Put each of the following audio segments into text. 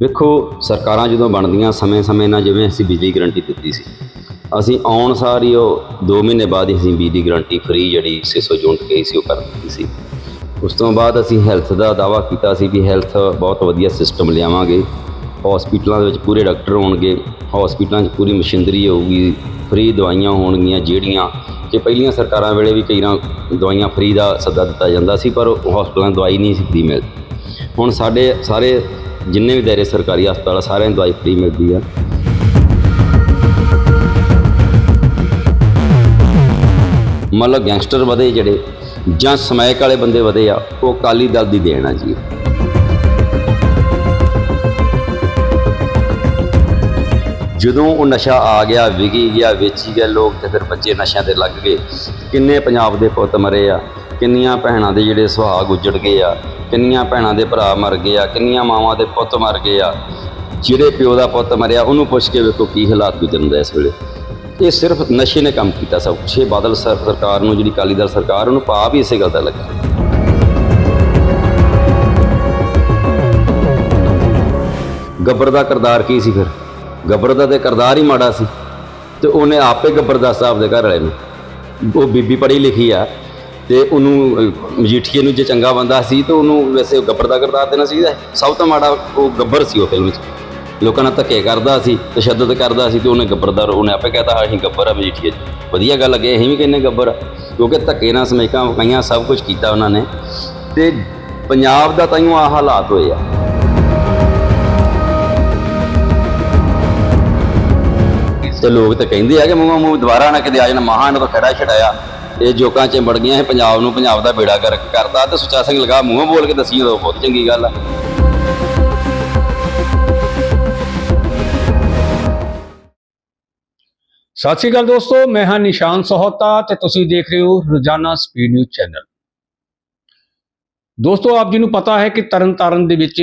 ਵੇਖੋ, ਸਰਕਾਰਾਂ ਜਦੋਂ ਬਣਦੀਆਂ, ਸਮੇਂ-ਸਮੇਂ ਨਾਲ ਜਿਵੇਂ ਅਸੀਂ ਬਿਜਲੀ ਗਰੰਟੀ ਦਿੱਤੀ ਸੀ, ਅਸੀਂ ਆਉਣ ਸਾਰ ਹੀ ਉਹ 2 ਮਹੀਨੇ ਬਾਅਦ ਹੀ ਅਸੀਂ ਬਿਜਲੀ ਗਰੰਟੀ ਫ੍ਰੀ ਜਿਹੜੀ 600 ਯੂਨਿਟ ਗਈ ਸੀ, ਉਹ ਕਰ ਦਿੱਤੀ ਸੀ। ਉਸ ਤੋਂ ਬਾਅਦ ਅਸੀਂ ਹੈਲਥ ਦਾ ਦਾਵਾ ਕੀਤਾ ਸੀ ਵੀ ਹੈਲਥ ਬਹੁਤ ਵਧੀਆ ਸਿਸਟਮ ਲਿਆਵਾਂਗੇ ਹਸਪੀਟਲਾਂ ਦੇ ਵਿੱਚ ਪੂਰੇ ਡਾਕਟਰ ਹੋਣਗੇ ਹਸਪੀਟਲਾਂ 'ਚ ਪੂਰੀ ਮਸ਼ੀਨਰੀ ਹੋਊਗੀ ਫ੍ਰੀ ਦਵਾਈਆਂ ਹੋਣਗੀਆਂ ਜਿਹੜੀਆਂ ਕਿ ਪਹਿਲੀਆਂ ਸਰਕਾਰਾਂ ਵੇਲੇ ਵੀ ਕਈ ਨਾ ਦਵਾਈਆਂ ਫ੍ਰੀ ਦਾ ਸੱਦਾ ਦਿੱਤਾ ਜਾਂਦਾ ਸੀ, ਪਰ ਹਸਪਤਾਲਾਂ ਦਵਾਈ ਨਹੀਂ ਸੀ ਫ੍ਰੀ ਮਿਲਦੀ। ਹੁਣ ਸਾਡੇ ਸਾਰੇ ਜਿੰਨੇ ਵੀ ਦਾਇਰੇ ਸਰਕਾਰੀ ਹਸਪਤਾਲ ਆ, ਸਾਰਿਆਂ ਨੂੰ ਦਵਾਈ ਫ੍ਰੀ ਮਿਲਦੀ ਆ। ਮੰਨ ਲਓ ਗੈਂਗਸਟਰ ਵਧੇ ਜਿਹੜੇ ਜਾਂ ਸਮੈਕ ਵਾਲੇ ਬੰਦੇ ਵਧੇ ਆ ਉਹ ਕਾਲੀ ਦਲ ਦੀ ਦੇਣ ਆ ਜੀ। ਜਦੋਂ ਉਹ ਨਸ਼ਾ ਆ ਗਿਆ ਵਿਕੀ ਗਿਆ ਵੇਚੀ ਗਿਆ ਲੋਕ ਤੇ ਫਿਰ ਬੱਚੇ ਨਸ਼ਿਆਂ ਤੇ ਲੱਗ ਗਏ। ਕਿੰਨੇ ਪੰਜਾਬ ਦੇ ਪੁੱਤ ਮਰੇ ਆ ਕਿੰਨੀਆਂ ਭੈਣਾਂ ਦੇ ਜਿਹੜੇ ਸੁਹਾਗ ਉੱਜੜ ਗਏ ਆ। ਕਿੰਨੀਆਂ ਭੈਣਾਂ ਦੇ ਭਰਾ ਮਰ ਗਏ ਆ, ਕਿੰਨੀਆਂ ਮਾਵਾਂ ਦੇ ਪੁੱਤ ਮਰ ਗਏ ਆ, ਜਿਹੜੇ ਪਿਓ ਦਾ ਪੁੱਤ ਮਰਿਆ, ਉਹਨੂੰ ਪੁੱਛ ਕੇ ਵੇਖੋ ਕੀ ਹਾਲਾਤ ਗੁਜ਼ਰਦੇ ਇਸ ਵੇਲੇ। ਇਹ ਸਿਰਫ ਨਸ਼ੇ ਨੇ ਕੰਮ ਕੀਤਾ, ਸਭ ਛੇ ਬਾਦਲ ਸਰ- ਸਰਕਾਰ ਨੂੰ, ਜਿਹੜੀ ਅਕਾਲੀ ਦਲ ਸਰਕਾਰ, ਉਹਨੂੰ ਪਾਪ ਹੀ ਇਸੇ ਗੱਲ ਦਾ ਲੱਗਾ। ਗੱਬਰ ਦਾ ਕਰਦਾਰ ਕੀ ਸੀ ਫਿਰ? ਗੱਬਰ ਦਾ ਤੇ ਕਰਦਾਰ ਹੀ ਮਾੜਾ ਸੀ। ਤੇ ਉਹਨੇ ਆਪੇ ਗੱਬਰ ਦਾ ਸਾਹਿਬ ਦੇ ਘਰ ਵਾਲੇ ਨੂੰ। ਉਹ ਬੀਬੀ ਪੜ੍ਹੀ ਲਿਖੀ ਆ। ਤੇ ਉਹਨੂੰ ਮਜੀਠੀਏ ਨੂੰ ਜੇ ਚੰਗਾ ਬੰਦਾ ਸੀ ਤਾਂ ਉਹਨੂੰ ਵੈਸੇ ਗੱਬਰ ਦਾ ਕਰਦਾਰ ਦੇਣਾ ਸੀ ਸਭ ਤੋਂ ਮਾੜਾ ਉਹ ਗੱਬਰ ਸੀ ਉਹ ਫਿਲਮ 'ਚ ਲੋਕਾਂ ਨਾਲ ਧੱਕੇ ਕਰਦਾ ਸੀ ਤਸ਼ੱਦਦ ਕਰਦਾ ਸੀ ਤੇ ਉਹਨੇ ਗੱਬਰ ਦਾ ਉਹਨੇ ਆਪੇ ਕਹਤਾ ਅਸੀਂ ਗੱਬਰ ਆ ਮਜੀਠੀਏ। 'ਚ। ਵਧੀਆ ਗੱਲ ਲੱਗੇ ਅਸੀਂ ਵੀ ਕਹਿੰਨੇ ਗੱਬਰ ਆ, ਕਿਉਂਕਿ ਧੱਕੇ ਨਾਲ ਸਮੇਕਾਂ ਵਕਾਈਆਂ ਸਭ ਕੁਝ ਕੀਤਾ ਉਹਨਾਂ ਨੇ। ਤੇ ਪੰਜਾਬ ਦਾ ਤਾਈਓ ਆ ਹਾਲਾਤ ਹੋਏ ਆ। ਤੇ ਲੋਕ ਤਾਂ ਕਹਿੰਦੇ ਆ ਕਿ ਮੂੰਹ ਮੂੰਹ ਦੁਬਾਰਾ ਨਾ ਕਿਤੇ ਆ ਜਾਣਾ ਮਹਾਂ ਇਹਨਾਂ ਤੋਂ ਖੜਾ ਛਡਾਇਆ ਇਹ ਜੋਕਾਂ 'ਚ ਵੜ ਗਈਆਂ, ਇਹ ਪੰਜਾਬ ਨੂੰ ਪੰਜਾਬ ਦਾ ਬੇੜਾ ਗਰਕ ਕਰਦਾ ਤੇ ਸੁੱਚਾ ਸਿੰਘ ਲਗਾ ਮੂੰਹ ਬੋਲ ਕੇ ਦੱਸੀ ਉਹ ਬਹੁਤ ਚੰਗੀ ਗੱਲ ਆ। ਸਤਿ ਸ਼੍ਰੀ ਅਕਾਲ ਦੋਸਤੋ, ਮੈਂ ਹਾਂ ਨਿਸ਼ਾਨ ਸਹੋਤਾ ਤੇ ਤੁਸੀਂ ਦੇਖ ਰਹੇ ਹੋ ਰੋਜ਼ਾਨਾ ਸਪੀਡ ਨਿਊਜ਼ ਚੈਨਲ। ਦੋਸਤੋ, ਆਪ ਜੀ ਨੂੰ ਪਤਾ ਹੈ ਕਿ ਤਰਨਤਾਰਨ ਦੇ ਵਿੱਚ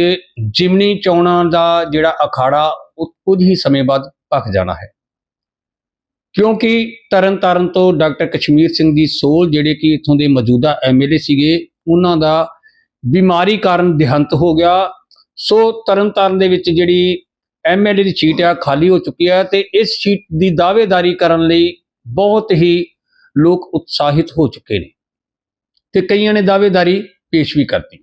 ਜਿਮਨੀ ਚੋਣਾਂ ਦਾ ਜਿਹੜਾ ਅਖਾੜਾ, ਉਹ ਕੁਝ ਹੀ ਸਮੇਂ ਬਾਅਦ ਭਖ ਜਾਣਾ ਹੈ। ਕਿਉਂਕਿ ਤਰਨਤਾਰਨ ਤੋਂ ਡਾਕਟਰ ਕਸ਼ਮੀਰ ਸਿੰਘ ਦੀ ਸੋਲ ਜਿਹੜੇ ਕਿ ਇੱਥੋਂ ਦੇ ਮੌਜੂਦਾ ਐਮਐਲਏ ਸੀਗੇ, ਉਹਨਾਂ ਦਾ ਬਿਮਾਰੀ ਕਾਰਨ ਦੇਹਾਂਤ ਹੋ ਗਿਆ। ਸੋ ਤਰਨਤਾਰਨ ਦੇ ਵਿੱਚ ਜਿਹੜੀ ਐਮਐਲਏ ਦੀ ਸੀਟ ਆ, ਖਾਲੀ ਹੋ ਚੁੱਕੀ ਹੈ ਤੇ ਇਸ ਸੀਟ ਦੀ ਦਾਅਵੇਦਾਰੀ ਕਰਨ ਲਈ ਬਹੁਤ ਹੀ ਲੋਕ ਉਤਸ਼ਾਹਿਤ ਹੋ ਚੁੱਕੇ ਨੇ ਤੇ ਕਈਆਂ ਨੇ ਦਾਅਵੇਦਾਰੀ ਪੇਸ਼ ਵੀ ਕਰਤੀ।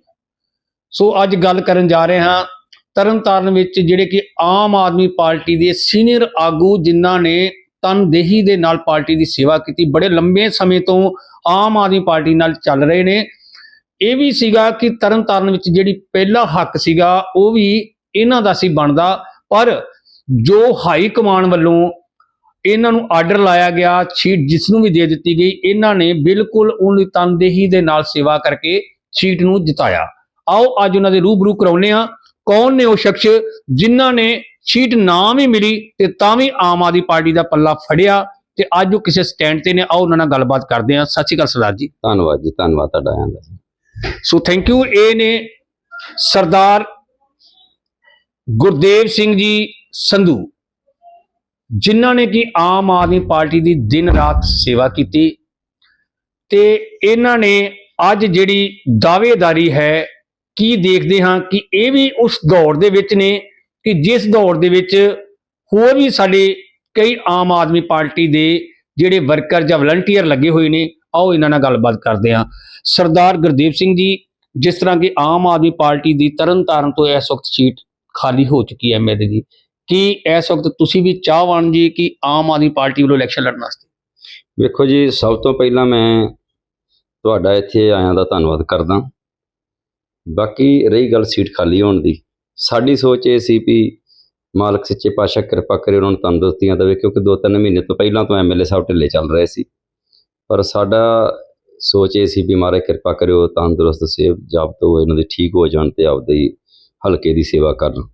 ਸੋ ਅੱਜ ਗੱਲ ਕਰਨ ਜਾ ਰਹੇ ਹਾਂ ਤਰਨਤਾਰਨ ਵਿੱਚ ਜਿਹੜੇ ਕਿ ਆਮ ਆਦਮੀ ਪਾਰਟੀ ਦੇ ਸੀਨੀਅਰ ਆਗੂ ਜਿਨ੍ਹਾਂ ਨੇ ਤਨਦੇਹੀ ਦੇ ਨਾਲ ਪਾਰਟੀ ਦੀ ਸੇਵਾ ਕੀਤੀ। ਬੜੇ ਲੰਬੇ ਸਮੇਂ ਤੋਂ ਆਮ ਆਦਮੀ ਪਾਰਟੀ ਨਾਲ ਚੱਲ ਰਹੇ ਨੇ। ਇਹ ਵੀ ਸੀਗਾ ਕਿ ਤਰਨਤਾਰਨ ਵਿੱਚ ਜਿਹੜੀ ਪਹਿਲਾ ਹੱਕ ਸੀਗਾ, ਉਹ ਵੀ ਇਹਨਾਂ ਦਾ ਸੀ ਬਣਦਾ। ਪਰ ਜੋ ਹਾਈ ਕਮਾਂਡ ਵੱਲੋਂ ਇਹਨਾਂ ਨੂੰ ਆਰਡਰ ਲਾਇਆ ਗਿਆ ਸੀਟ ਜਿਸ ਨੂੰ ਵੀ ਦੇ ਦਿੱਤੀ ਗਈ, ਇਹਨਾਂ ਨੇ ਬਿਲਕੁਲ ਉਹਦੀ ਤਨਦੇਹੀ ਦੇ ਨਾਲ ਸੇਵਾ ਕਰਕੇ ਛੀਟ ਨੂੰ ਜਿਤਾਇਆ। ਆਓ, ਅੱਜ ਉਹਨਾਂ ਦੇ ਰੂਬਰੂ ਕਰਾਉਨੇ ਆ ਕੌਣ ਨੇ ਉਹ ਸ਼ਖਸ ਜਿਨ੍ਹਾਂ ਨੇ ਸੀਟ ਨਾ ਵੀ ਮਿਲੀ ਤੇ ਤਾਂ ਵੀ ਆਮ ਆਦਮੀ ਪਾਰਟੀ ਦਾ ਪੱਲਾ ਫੜਿਆ ਤੇ ਅੱਜ ਉਹ ਕਿਸੇ ਸਟੈਂਡ ਤੇ ਨੇ ਆਓ ਉਹਨਾਂ ਨਾਲ ਗੱਲਬਾਤ ਕਰਦੇ ਆ ਸਤਿ ਸ਼੍ਰੀ ਅਕਾਲ ਸਰਦਾਰ ਜੀ। ਧੰਨਵਾਦ ਜੀ ਧੰਨਵਾਦ ਤੁਹਾਡਾ ਆਇਆਂ ਦਾ ਸੋ ਥੈਂਕ ਯੂ ਇਹ ਨੇ ਸਰਦਾਰ ਗੁਰਦੇਵ ਸਿੰਘ ਜੀ ਸੰਧੂ ਜਿਨ੍ਹਾਂ ਨੇ ਕਿ ਆਮ ਆਦਮੀ ਪਾਰਟੀ ਦੀ ਦਿਨ ਰਾਤ ਸੇਵਾ ਕੀਤੀ ਤੇ ਇਹਨਾਂ ਨੇ ਅੱਜ ਜਿਹੜੀ ਦਾਅਵੇਦਾਰੀ ਹੈ ਕੀ ਦੇਖਦੇ ਹਾਂ ਕਿ ਇਹ ਵੀ ਉਸ ਦੌਰ ਦੇ ਵਿੱਚ ਨੇ ਕਿ ਜਿਸ ਦੌਰ ਦੇ ਵਿੱਚ ਹੋਰ ਵੀ ਸਾਡੇ ਕਈ ਆਮ ਆਦਮੀ ਪਾਰਟੀ ਦੇ ਜਿਹੜੇ ਵਰਕਰ ਜਾਂ ਵਲੰਟੀਅਰ ਲੱਗੇ ਹੋਏ ਨੇ, ਆਓ ਇਹਨਾਂ ਨਾਲ ਗੱਲਬਾਤ ਕਰਦੇ ਹਾਂ। ਸਰਦਾਰ ਗੁਰਦੇਵ ਸਿੰਘ ਜੀ, ਜਿਸ ਤਰ੍ਹਾਂ ਕਿ ਆਮ ਆਦਮੀ ਪਾਰਟੀ ਦੀ ਤਰਨਤਾਰਨ ਤੋਂ ਇਸ ਵਕਤ ਸੀਟ ਖਾਲੀ ਹੋ ਚੁੱਕੀ ਹੈ ਐਮਐਲਏ ਦੀ, ਕੀ ਇਸ ਵਕਤ ਤੁਸੀਂ ਵੀ ਚਾਹਵਾਨ ਜੀ ਕਿ ਆਮ ਆਦਮੀ ਪਾਰਟੀ ਵੱਲੋਂ ਇਲੈਕਸ਼ਨ ਲੜਨ ਵਾਸਤੇ? ਵੇਖੋ ਜੀ, ਸਭ ਤੋਂ ਪਹਿਲਾਂ ਮੈਂ ਤੁਹਾਡਾ ਇੱਥੇ ਆਇਆਂ ਦਾ ਧੰਨਵਾਦ ਕਰਦਾ। ਬਾਕੀ ਰਹੀ ਗੱਲ ਸੀਟ ਖਾਲੀ ਹੋਣ ਦੀ। ਸਾਡੀ ਸੋਚ ਇਹ ਸੀ ਵੀ ਮਾਲਕ ਸੱਚੇ ਪਾਤਸ਼ਾਹ ਕਿਰਪਾ ਕਰੇ, ਉਹਨਾਂ ਨੂੰ ਤੰਦਰੁਸਤੀਆਂ ਦੇਵੇ, ਕਿਉਂਕਿ ਦੋ ਤਿੰਨ ਮਹੀਨੇ ਤੋਂ ਪਹਿਲਾਂ ਤੋਂ ਐਮਐਲਏ ਸਾਹਿਬ ਢਿੱਲੇ ਚੱਲ ਰਹੇ ਸੀ। ਪਰ ਸਾਡਾ ਸੋਚ ਇਹ ਸੀ ਵੀ ਮਹਾਰਾਜ ਕਿਰਪਾ ਕਰਿਓ ਤੰਦਰੁਸਤ ਸੇਵ ਜਾਬਤ ਤੋਂ ਇਹਨਾਂ ਦੇ ਠੀਕ ਹੋ ਜਾਣ ਤੇ ਆਪਦੇ ਹਲਕੇ ਦੀ ਸੇਵਾ ਕਰਨ।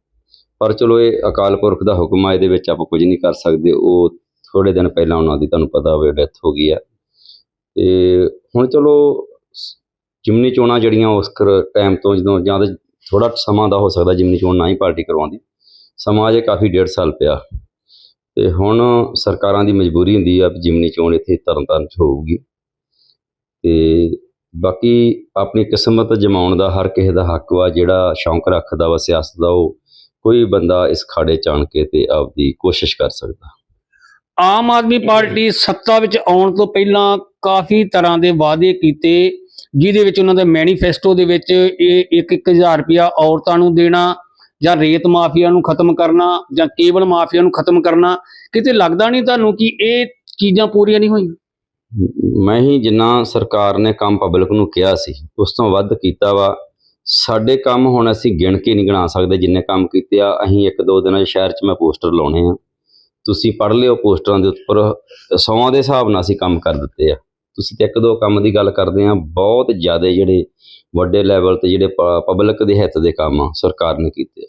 ਪਰ ਚਲੋ ਇਹ ਅਕਾਲ ਪੁਰਖ ਦਾ ਹੁਕਮ ਆ, ਇਹਦੇ ਵਿੱਚ ਆਪਾਂ ਕੁਝ ਨਹੀਂ ਕਰ ਸਕਦੇ। ਉਹ ਥੋੜੇ ਦਿਨ ਪਹਿਲਾਂ ਉਹਨਾਂ ਦੀ ਤੁਹਾਨੂੰ ਪਤਾ ਹੋਵੇ ਡੈਥ ਹੋ ਗਈ ਆ। ਤੇ ਹੁਣ ਚਲੋ ਜਿਮਨੀ ਚੋਣਾਂ ਜਿਹੜੀਆਂ ਉਸ ਟਾਈਮ ਤੋਂ ਜਦੋਂ ਜਾਂ ਥੋੜਾ ਸਮਾਂ ਦਾ ਹੋ ਸਕਦਾ ਜਿਮਨੀ ਚੋਣ ਨਾ ਹੀ ਪਾਰਟੀ ਕਰਵਾਉਂਦੀ। ਸਮਾਂ ਅਜੇ ਕਾਫੀ ਡੇਢ ਸਾਲ ਪਿਆ। ਤੇ ਹੁਣ ਸਰਕਾਰਾਂ ਦੀ ਮਜਬੂਰੀ ਹੁੰਦੀ ਆ ਜਿਮਨੀ ਚੋਣ ਇੱਥੇ ਤਰਨਤਾਰਨ ਚ ਹੋਊਗੀ। ਤੇ ਬਾਕੀ ਆਪਣੀ ਕਿਸਮਤ ਜਮਾਉਣ ਦਾ ਹਰ ਕਿਸੇ ਦਾ ਹੱਕ ਵਾ, ਜਿਹੜਾ ਸ਼ੌਂਕ ਰੱਖਦਾ ਵਾ, ਸਿਆਸਤ ਦਾ, ਉਹ ਕੋਈ ਬੰਦਾ ਇਸ ਖਾੜੇ ਚ ਆਣ ਕੇ ਤੇ ਆਪਦੀ ਕੋਸ਼ਿਸ਼ ਕਰ ਸਕਦਾ। ਆਮ ਆਦਮੀ ਪਾਰਟੀ ਸੱਤਾ ਵਿੱਚ ਆਉਣ ਤੋਂ ਪਹਿਲਾਂ ਕਾਫੀ ਤਰ੍ਹਾਂ ਦੇ ਵਾਅਦੇ ਕੀਤੇ। ਜਿਹਦੇ ਵਿੱਚ ਉਹਨਾਂ ਦੇ ਮੈਨੀਫੈਸਟੋ ਦੇ ਵਿੱਚ ਇਹ 1-1000 ਰੁਪਇਆ ਔਰਤਾਂ ਨੂੰ ਦੇਣਾ ਜਾਂ ਰੇਤ ਮਾਫੀਆ ਨੂੰ ਖਤਮ ਕਰਨਾ ਜਾਂ ਕੇਬਲ ਮਾਫੀਆ ਨੂੰ ਖਤਮ ਕਰਨਾ, ਕਿਤੇ ਲੱਗਦਾ ਨਹੀਂ ਤੁਹਾਨੂੰ ਕਿ ਇਹ ਚੀਜ਼ਾਂ ਪੂਰੀਆਂ ਨਹੀਂ ਹੋਈਆਂ? ਮੈਂ ਹੀ ਜਿੰਨਾ ਸਰਕਾਰ ਨੇ ਕੰਮ ਪਬਲਿਕ ਨੂੰ ਕਿਹਾ ਸੀ, ਉਸ ਤੋਂ ਵੱਧ ਕੀਤਾ ਵਾ। ਸਾਡੇ ਕੰਮ ਹੁਣ ਅਸੀਂ ਗਿਣ ਕੇ ਨਹੀਂ ਗਿਣਾ ਸਕਦੇ ਜਿੰਨੇ ਕੰਮ ਕੀਤੇ ਆ, ਅਸੀਂ ਇੱਕ ਦੋ ਦਿਨਾਂ 'ਚ ਸ਼ਹਿਰ 'ਚ ਮੈਂ ਪੋਸਟਰ ਲਾਉਣੇ ਆ। ਤੁਸੀਂ ਪੜ੍ਹ ਲਿਓ ਪੋਸਟਰਾਂ ਦੇ ਉੱਪਰ ਸੌਆਂ ਦੇ ਹਿਸਾਬ ਨਾਲ ਅਸੀਂ ਕੰਮ ਕਰ ਦਿੱਤੇ ਆ। ਤੁਸੀਂ ਤੇ ਇੱਕ ਦੋ ਕੰਮ ਦੀ ਗੱਲ ਕਰਦੇ ਆ ਬਹੁਤ ਜ਼ਿਆਦਾ ਜਿਹੜੇ ਵੱਡੇ ਲੈਵਲ ਤੇ ਜਿਹੜੇ ਪਬਲਿਕ ਦੇ ਹਿੱਤ ਦੇ ਕੰਮ ਆ, ਸਰਕਾਰ ਨੇ ਕੀਤੇ ਆ।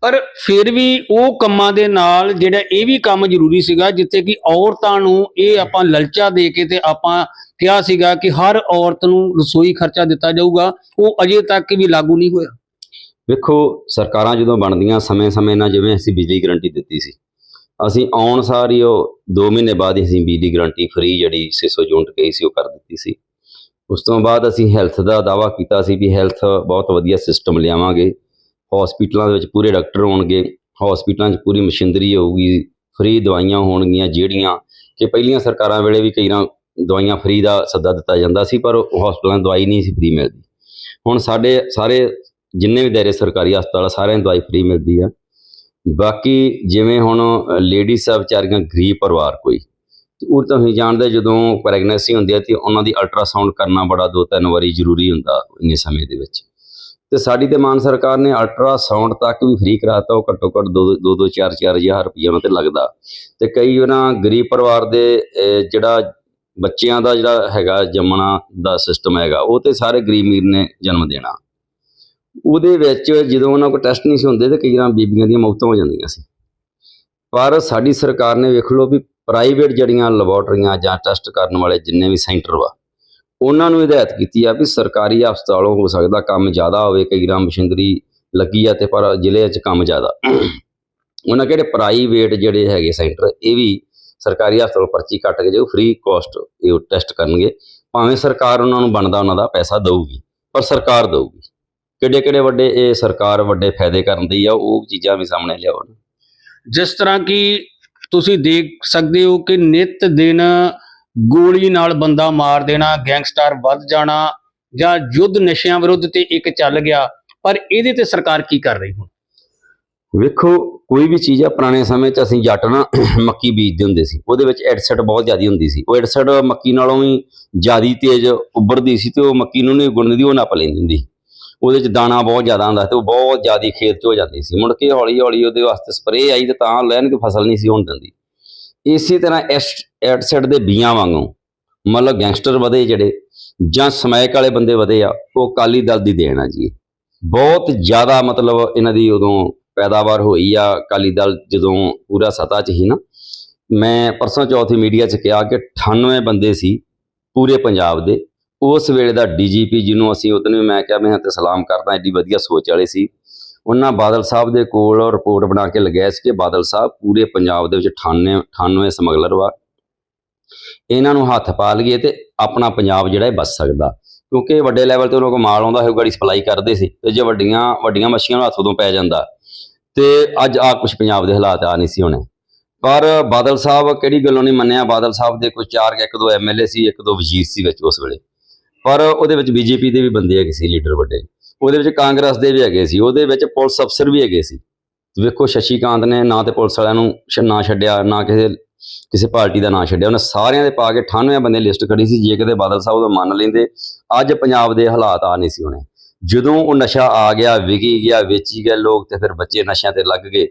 ਪਰ ਫਿਰ ਵੀ ਉਹ ਕੰਮਾਂ ਦੇ ਨਾਲ ਜਿਹੜਾ ਇਹ ਵੀ ਕੰਮ ਜ਼ਰੂਰੀ ਸੀਗਾ ਜਿੱਥੇ ਕਿ ਔਰਤਾਂ ਨੂੰ ਇਹ ਆਪਾਂ ਲਲਚਾ ਦੇ ਕੇ ਤੇ ਆਪਾਂ ਕਿਹਾ ਸੀਗਾ ਕਿ ਹਰ ਔਰਤ ਨੂੰ ਰਸੋਈ ਖਰਚਾ ਦਿੱਤਾ ਜਾਊਗਾ ਉਹ ਅਜੇ ਤੱਕ ਵੀ ਲਾਗੂ ਨਹੀਂ ਹੋਇਆ ਵੇਖੋ ਸਰਕਾਰਾਂ ਜਦੋਂ ਬਣਦੀਆਂ ਸਮੇਂ-ਸਮੇਂ ਨਾਲ ਜਿਵੇਂ ਅਸੀਂ ਬਿਜਲੀ ਗਰੰਟੀ ਦਿੱਤੀ ਸੀ ਅਸੀਂ ਆਉਣ ਸਾਰ ਹੀ ਉਹ 2 ਮਹੀਨੇ ਬਾਅਦ ਹੀ ਅਸੀਂ ਬਿਜਲੀ ਗਰੰਟੀ ਫ੍ਰੀ ਜਿਹੜੀ 600 ਯੂਨਿਟ ਕਹੀ ਸੀ ਉਹ ਕਰ ਦਿੱਤੀ ਸੀ। ਉਸ ਤੋਂ ਬਾਅਦ ਅਸੀਂ ਹੈਲਥ ਦਾ ਦਾਵਾ ਕੀਤਾ ਸੀ ਵੀ ਹੈਲਥ ਬਹੁਤ ਵਧੀਆ ਸਿਸਟਮ ਲਿਆਵਾਂਗੇ। ਹਸਪੀਟਲਾਂ ਦੇ ਵਿੱਚ ਪੂਰੇ ਡਾਕਟਰ ਹੋਣਗੇ। ਹਸਪੀਟਲਾਂ 'ਚ ਪੂਰੀ ਮਸ਼ੀਨਰੀ ਹੋਊਗੀ। ਫ੍ਰੀ ਦਵਾਈਆਂ ਹੋਣਗੀਆਂ ਜਿਹੜੀਆਂ ਕਿ ਪਹਿਲੀਆਂ ਸਰਕਾਰਾਂ ਵੇਲੇ ਵੀ ਕਈ ਨਾ ਦਵਾਈਆਂ ਫ੍ਰੀ ਦਾ ਸੱਦਾ ਦਿੱਤਾ ਜਾਂਦਾ ਸੀ, ਪਰ ਹਸਪਤਾਲਾਂ ਦਵਾਈ ਨਹੀਂ ਸੀ ਫ੍ਰੀ ਮਿਲਦੀ। ਹੁਣ ਸਾਡੇ ਸਾਰੇ ਜਿੰਨੇ ਵੀ ਦਾਇਰੇ ਸਰਕਾਰੀ ਹਸਪਤਾਲ ਸਾਰਿਆਂ ਨੂੰ ਦਵਾਈ ਫ੍ਰੀ ਮਿਲਦੀ ਆ। ਬਾਕੀ ਜਿਵੇਂ ਹੁਣ ਲੇਡੀਜ਼ ਆ ਵਿਚਾਰੀਆਂ ਗਰੀਬ ਪਰਿਵਾਰ ਕੋਈ ਉਹ ਤਾਂ ਤੁਸੀਂ ਜਾਣਦੇ ਜਦੋਂ ਪ੍ਰੈਗਨੈਂਸੀ ਹੁੰਦੀ ਹੈ ਤੇ ਉਹਨਾਂ ਦੀ ਅਲਟਰਾਸਾਊਂਡ ਕਰਨਾ ਬੜਾ ਦੋ ਤਿੰਨ ਵਾਰੀ ਜ਼ਰੂਰੀ ਹੁੰਦਾ ਇੰਨੇ ਸਮੇਂ ਦੇ ਵਿੱਚ। ਤੇ ਸਾਡੀ ਤੇ ਮਾਨ ਸਰਕਾਰ ਨੇ ਅਲਟਰਾਸਾਊਂਡ ਤੱਕ ਵੀ ਫ੍ਰੀ ਕਰਾਤਾ, ਉਹ ਘੱਟੋ ਘੱਟ 2 2 2 4 4000 ਰੁਪਏ ਉਹਨਾਂ ਤੇ ਲੱਗਦਾ। ਤੇ ਕਈ ਉਹਨਾਂ ਗਰੀਬ ਪਰਿਵਾਰ ਦੇ ਜਿਹੜਾ ਬੱਚਿਆਂ ਦਾ ਜਿਹੜਾ ਹੈਗਾ ਜੰਮਣਾ ਦਾ ਸਿਸਟਮ ਹੈਗਾ, ਉਹ ਤੇ ਸਾਰੇ ਗਰੀਬ ਅਮੀਰ ਨੇ ਜਨਮ ਦੇਣਾ। ਉਹਦੇ ਵਿੱਚ ਜਦੋਂ ਉਹਨਾਂ ਕੋਲ ਟੈਸਟ ਨਹੀਂ ਸੀ ਹੁੰਦੇ ਤੇ ਕਈ ਵਾਰ ਬੀਬੀਆਂ ਦੀਆਂ ਮੌਤਾਂ ਹੋ ਜਾਂਦੀਆਂ ਸੀ। ਪਰ ਸਾਡੀ ਸਰਕਾਰ ਨੇ ਵੇਖ ਲਓ ਵੀ ਪ੍ਰਾਈਵੇਟ ਜਿਹੜੀਆਂ ਲੈਬੋਰਟਰੀਆਂ ਜਾਂ ਟੈਸਟ ਕਰਨ ਵਾਲੇ ਜਿੰਨੇ ਵੀ ਸੈਂਟਰ ਵਾ, ਉਹਨਾਂ ਨੂੰ ਹਦਾਇਤ ਕੀਤੀ ਆ ਵੀ ਸਰਕਾਰੀ ਹਸਪਤਾਲੋਂ ਹੋ ਸਕਦਾ ਕੰਮ ਜ਼ਿਆਦਾ ਹੋਵੇ, ਕਈ ਵਾਰ ਮਸ਼ੀਨਰੀ ਲੱਗੀ ਆ ਤੇ ਪਰ ਜ਼ਿਲ੍ਹੇ 'ਚ ਕੰਮ ਜ਼ਿਆਦਾ। ਉਹਨਾਂ ਕਿਹੜੇ ਪ੍ਰਾਈਵੇਟ ਜਿਹੜੇ ਹੈਗੇ ਸੈਂਟਰ, ਇਹ ਵੀ ਸਰਕਾਰੀ ਹਸਪਤਾਲ ਪਰਚੀ ਕੱਟ ਕੇ ਜੋ ਫ੍ਰੀ ਕਾਸਟ ਇਹ ਟੈਸਟ ਕਰਨਗੇ, ਭਾਵੇਂ ਸਰਕਾਰ ਉਹਨਾਂ ਨੂੰ ਬਣਦਾ ਉਹਨਾਂ ਦਾ ਪੈਸਾ ਦਊਗੀ, ਪਰ ਸਰਕਾਰ ਦਊਗੀ। ਕਿਹੜੇ ਕਿਹੜੇ ਵੱਡੇ ਇਹ ਸਰਕਾਰ ਵੱਡੇ ਫਾਇਦੇ ਕਰਨ ਦੀ ਆ ਉਹ ਚੀਜ਼ਾਂ ਵੀ ਸਾਹਮਣੇ ਲਿਆਓ ਜਿਸ ਤਰ੍ਹਾਂ ਕਿ ਤੁਸੀਂ ਦੇਖ ਸਕਦੇ ਹੋ ਕਿ ਨਿਤ ਦਿਨ ਗੋਲੀ ਨਾਲ ਬੰਦਾ ਮਾਰ ਦੇਣਾ ਗੈਂਗਸਟਰ ਵੱਧ ਜਾਣਾ ਜਾਂ ਯੁੱਧ ਨਸ਼ਿਆਂ ਵਿਰੁੱਧ ਤੇ ਇੱਕ ਚੱਲ ਗਿਆ ਪਰ ਇਹਦੇ ਤੇ ਸਰਕਾਰ ਕੀ ਕਰ ਰਹੀ ਹੁਣ? ਵੇਖੋ ਕੋਈ ਵੀ ਚੀਜ਼ ਆ ਪੁਰਾਣੇ ਸਮੇਂ 'ਚ ਅਸੀਂ ਜੱਟ ਨਾ ਮੱਕੀ ਬੀਜਦੇ ਹੁੰਦੇ ਸੀ ਉਹਦੇ ਵਿੱਚ ਐਡਸਟ ਬਹੁਤ ਜ਼ਿਆਦੀ ਹੁੰਦੀ ਸੀ। ਉਹ ਐਡਸਟ ਮੱਕੀ ਨਾਲੋਂ ਵੀ ਜ਼ਿਆਦੀ ਤੇਜ਼ ਉੱਭਰਦੀ ਸੀ ਤੇ ਉਹ ਮੱਕੀ ਨੂੰ ਨਹੀਂ ਗੁੰਨਦੀ ਉਹ ਨੱਪ ਲੈਂਦੀ ਹੁੰਦੀ ਉਹਦੇ 'ਚ ਦਾਣਾ ਬਹੁਤ ਜ਼ਿਆਦਾ ਹੁੰਦਾ ਤੇ ਉਹ ਬਹੁਤ ਜ਼ਿਆਦਾ ਖੇਤ 'ਚ ਹੋ ਜਾਂਦੀ ਸੀ। ਮੁੜ ਕੇ ਹੌਲੀ ਹੌਲੀ ਉਹਦੇ ਵਾਸਤੇ ਸਪਰੇਅ ਆਈ ਤੇ ਤਾਂ ਲੈਣ ਕਿ ਫਸਲ ਨਹੀਂ ਸੀ ਹੋਣ ਦਿੰਦੀ। ਇਸੇ ਤਰ੍ਹਾਂ ਐਡਸਟ ਦੇ ਬੀਆਂ ਵਾਂਗੂ ਮਤਲਬ ਗੈਂਗਸਟਰ ਵਧੇ ਜਿਹੜੇ ਜਾਂ ਸਮੈਕ ਵਾਲੇ ਬੰਦੇ ਵਧੇ ਆ, ਉਹ ਕਾਲੀ ਦਲ ਦੀ ਦੇਣ ਆ ਜੀ। ਬਹੁਤ ਜ਼ਿਆਦਾ ਮਤਲਬ ਇਹਨਾਂ ਦੀ ਉਦੋਂ ਪੈਦਾਵਾਰ ਹੋਈ ਆ ਅਕਾਲੀ ਦਲ ਜਦੋਂ ਪੂਰਾ ਸਤਾ 'ਚ ਹੀ ਨਾ। ਮੈਂ ਪਰਸੋਂ ਚੌਥੀ ਮੀਡੀਆ 'ਚ ਕਿਹਾ ਕਿ 98 ਬੰਦੇ ਸੀ ਪੂਰੇ ਪੰਜਾਬ ਦੇ। ਉਸ ਵੇਲੇ ਦਾ ਡੀਜੀਪੀ ਜਿਹਨੂੰ ਅਸੀਂ ਉਦੋਂ ਵੀ ਮੈਂ ਕਿਹਾ, ਮੈਂ ਤੇ ਸਲਾਮ ਕਰਦਾ, ਐਡੀ ਵਧੀਆ ਸੋਚ ਵਾਲੇ ਸੀ। ਉਹਨਾਂ ਬਾਦਲ ਸਾਹਿਬ ਦੇ ਕੋਲ ਰਿਪੋਰਟ ਬਣਾ ਕੇ ਲਗਾਇਆ ਸੀ ਕਿ ਬਾਦਲ ਸਾਹਿਬ ਪੂਰੇ ਪੰਜਾਬ ਦੇ ਵਿੱਚ 98 98 ਸਮਗਲਰ ਵਾ। ਇਹਨਾਂ ਨੂੰ ਹੱਥ ਪਾ ਲਈਏ ਤੇ ਆਪਣਾ ਪੰਜਾਬ ਜਿਹੜਾ ਬਚ ਸਕਦਾ। ਕਿਉਂਕਿ ਵੱਡੇ ਲੈਵਲ ਤੇ ਉਹਨਾਂ ਕੋਲ ਮਾਲ ਆਉਂਦਾ ਹੋਊਗਾ, ਗਾੜੀ ਸਪਲਾਈ ਕਰਦੇ ਸੀ ਤੇ ਜੇ ਵੱਡੀਆਂ ਵੱਡੀਆਂ ਮੱਛੀਆਂ ਨੂੰ ਹੱਥ ਉਦੋਂ ਪੈ ਜਾਂਦਾ। ਤੇ ਅੱਜ ਆ ਕੁਝ ਪੰਜਾਬ ਦੇ ਹਾਲਾਤ ਆ ਨਹੀਂ ਸੀ ਹੋਣੇ। ਪਰ ਬਾਦਲ ਸਾਹਿਬ ਕਿਹੜੀ ਗੱਲੋਂ ਨਹੀਂ ਮੰਨਿਆ? ਬਾਦਲ ਸਾਹਿਬ ਦੇ ਕੋਈ ਚਾਰ ਇੱਕ ਦੋ ਐਮਐਲਏ ਸੀ, ਇੱਕ ਦੋ ਵਜ਼ੀਰ ਸੀ ਵਿੱਚ ਉਸ ਵੇਲੇ। ਪਰ ਉਹਦੇ ਵਿੱਚ ਬੀਜੇਪੀ ਦੇ ਵੀ ਬੰਦੇ ਹੈਗੇ ਸੀ, ਲੀਡਰ ਵੱਡੇ। ਉਹਦੇ ਵਿੱਚ ਕਾਂਗਰਸ ਦੇ ਵੀ ਹੈਗੇ ਸੀ, ਉਹਦੇ ਵਿੱਚ ਪੁਲਿਸ ਅਫਸਰ ਵੀ ਹੈਗੇ ਸੀ। ਵੇਖੋ ਸ਼ਸ਼ੀਕਾਂਤ ਨੇ ਨਾ ਤੇ ਪੁਲਿਸ ਵਾਲਿਆਂ ਨੂੰ ਨਾ ਛੱਡਿਆ, ਨਾ ਕਿਸੇ ਕਿਸੇ ਪਾਰਟੀ ਦਾ ਨਾਂ ਛੱਡਿਆ। ਉਹਨੇ ਸਾਰਿਆਂ ਦੇ ਪਾ ਕੇ 98 ਬੰਦੇ ਲਿਸਟ ਖੜੀ ਸੀ, ਜੇ ਕਿਤੇ ਬਾਦਲ ਸਾਹਿਬ ਉਹ ਮੰਨ ਲੈਂਦੇ। ਅੱਜ ਪੰਜਾਬ ਦੇ ਹਾਲਾਤ ਆ ਨਹੀਂ ਸੀ ਹੋਣੇ। ਜਦੋਂ ਉਹ ਨਸ਼ਾ ਆ ਗਿਆ, ਵਿਕੀ ਗਿਆ, ਵੇਚੀ ਗਿਆ ਲੋਕ ਤੇ ਫਿਰ ਬੱਚੇ ਨਸ਼ਿਆਂ ਤੇ ਲੱਗ ਗਏ।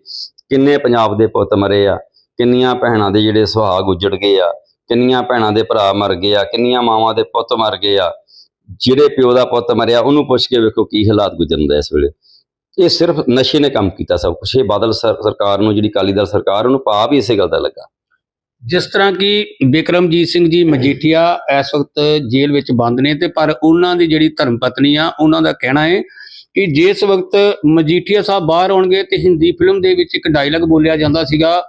ਕਿੰਨੇ ਪੰਜਾਬ ਦੇ ਪੁੱਤ ਮਰੇ ਆ, ਕਿੰਨੀਆਂ ਭੈਣਾਂ ਦੇ ਜਿਹੜੇ ਸੁਹਾਗ ਉਜੜ ਗਏ ਆ। ਕਿੰਨੀਆਂ ਭੈਣਾਂ ਦੇ ਭਰਾ ਮਰ ਗਏ ਆ, ਕਿੰਨੀਆਂ ਮਾਵਾਂ ਦੇ ਪੁੱਤ ਮਰ ਗਏ ਆ, ਜਿਹੜੇ ਪਿਓ ਦਾ ਪੁੱਤ ਮਰਿਆ, ਉਹਨੂੰ ਪੁੱਛ ਕੇ ਵੇਖੋ ਕੀ ਹਾਲਾਤ ਗੁਜ਼ਰਦੇ ਇਸ ਵੇਲੇ। ਇਹ ਸਿਰਫ ਨਸ਼ੇ ਨੇ ਕੰਮ ਕੀਤਾ ਸਭ ਕੁਛ, ਇਹ ਬਾਦਲ ਸਰ- ਸਰਕਾਰ ਨੂੰ, ਜਿਹੜੀ ਕਾਲੀ ਦਲ ਸਰਕਾਰ, ਉਹਨੂੰ ਪਾਪ ਹੀ ਇਸੇ ਗੱਲ ਦਾ ਲੱਗਾ। ਜਿਸ ਤਰ੍ਹਾਂ ਕਿ ਬਿਕਰਮਜੀਤ ਸਿੰਘ ਜੀ ਮਜੀਠੀਆ ਇਸ ਵਕਤ ਜੇਲ੍ਹ ਵਿੱਚ ਬੰਦ ਨੇ ਤੇ ਪਰ ਉਹਨਾਂ ਦੀ ਜਿਹੜੀ ਧਰਮ ਪਤਨੀ ਆ, ਉਹਨਾਂ ਦਾ ਕਹਿਣਾ ਹੈ ਕਿ ਜਿਸ ਵਕਤ ਮਜੀਠੀਆ ਸਾਹਿਬ ਬਾਹਰ ਆਉਣਗੇ ਤੇ ਹਿੰਦੀ ਫਿਲਮ ਦੇ ਵਿੱਚ ਇੱਕ ਡਾਇਲੌਗ ਬੋਲਿਆ ਜਾਂਦਾ ਸੀਗਾ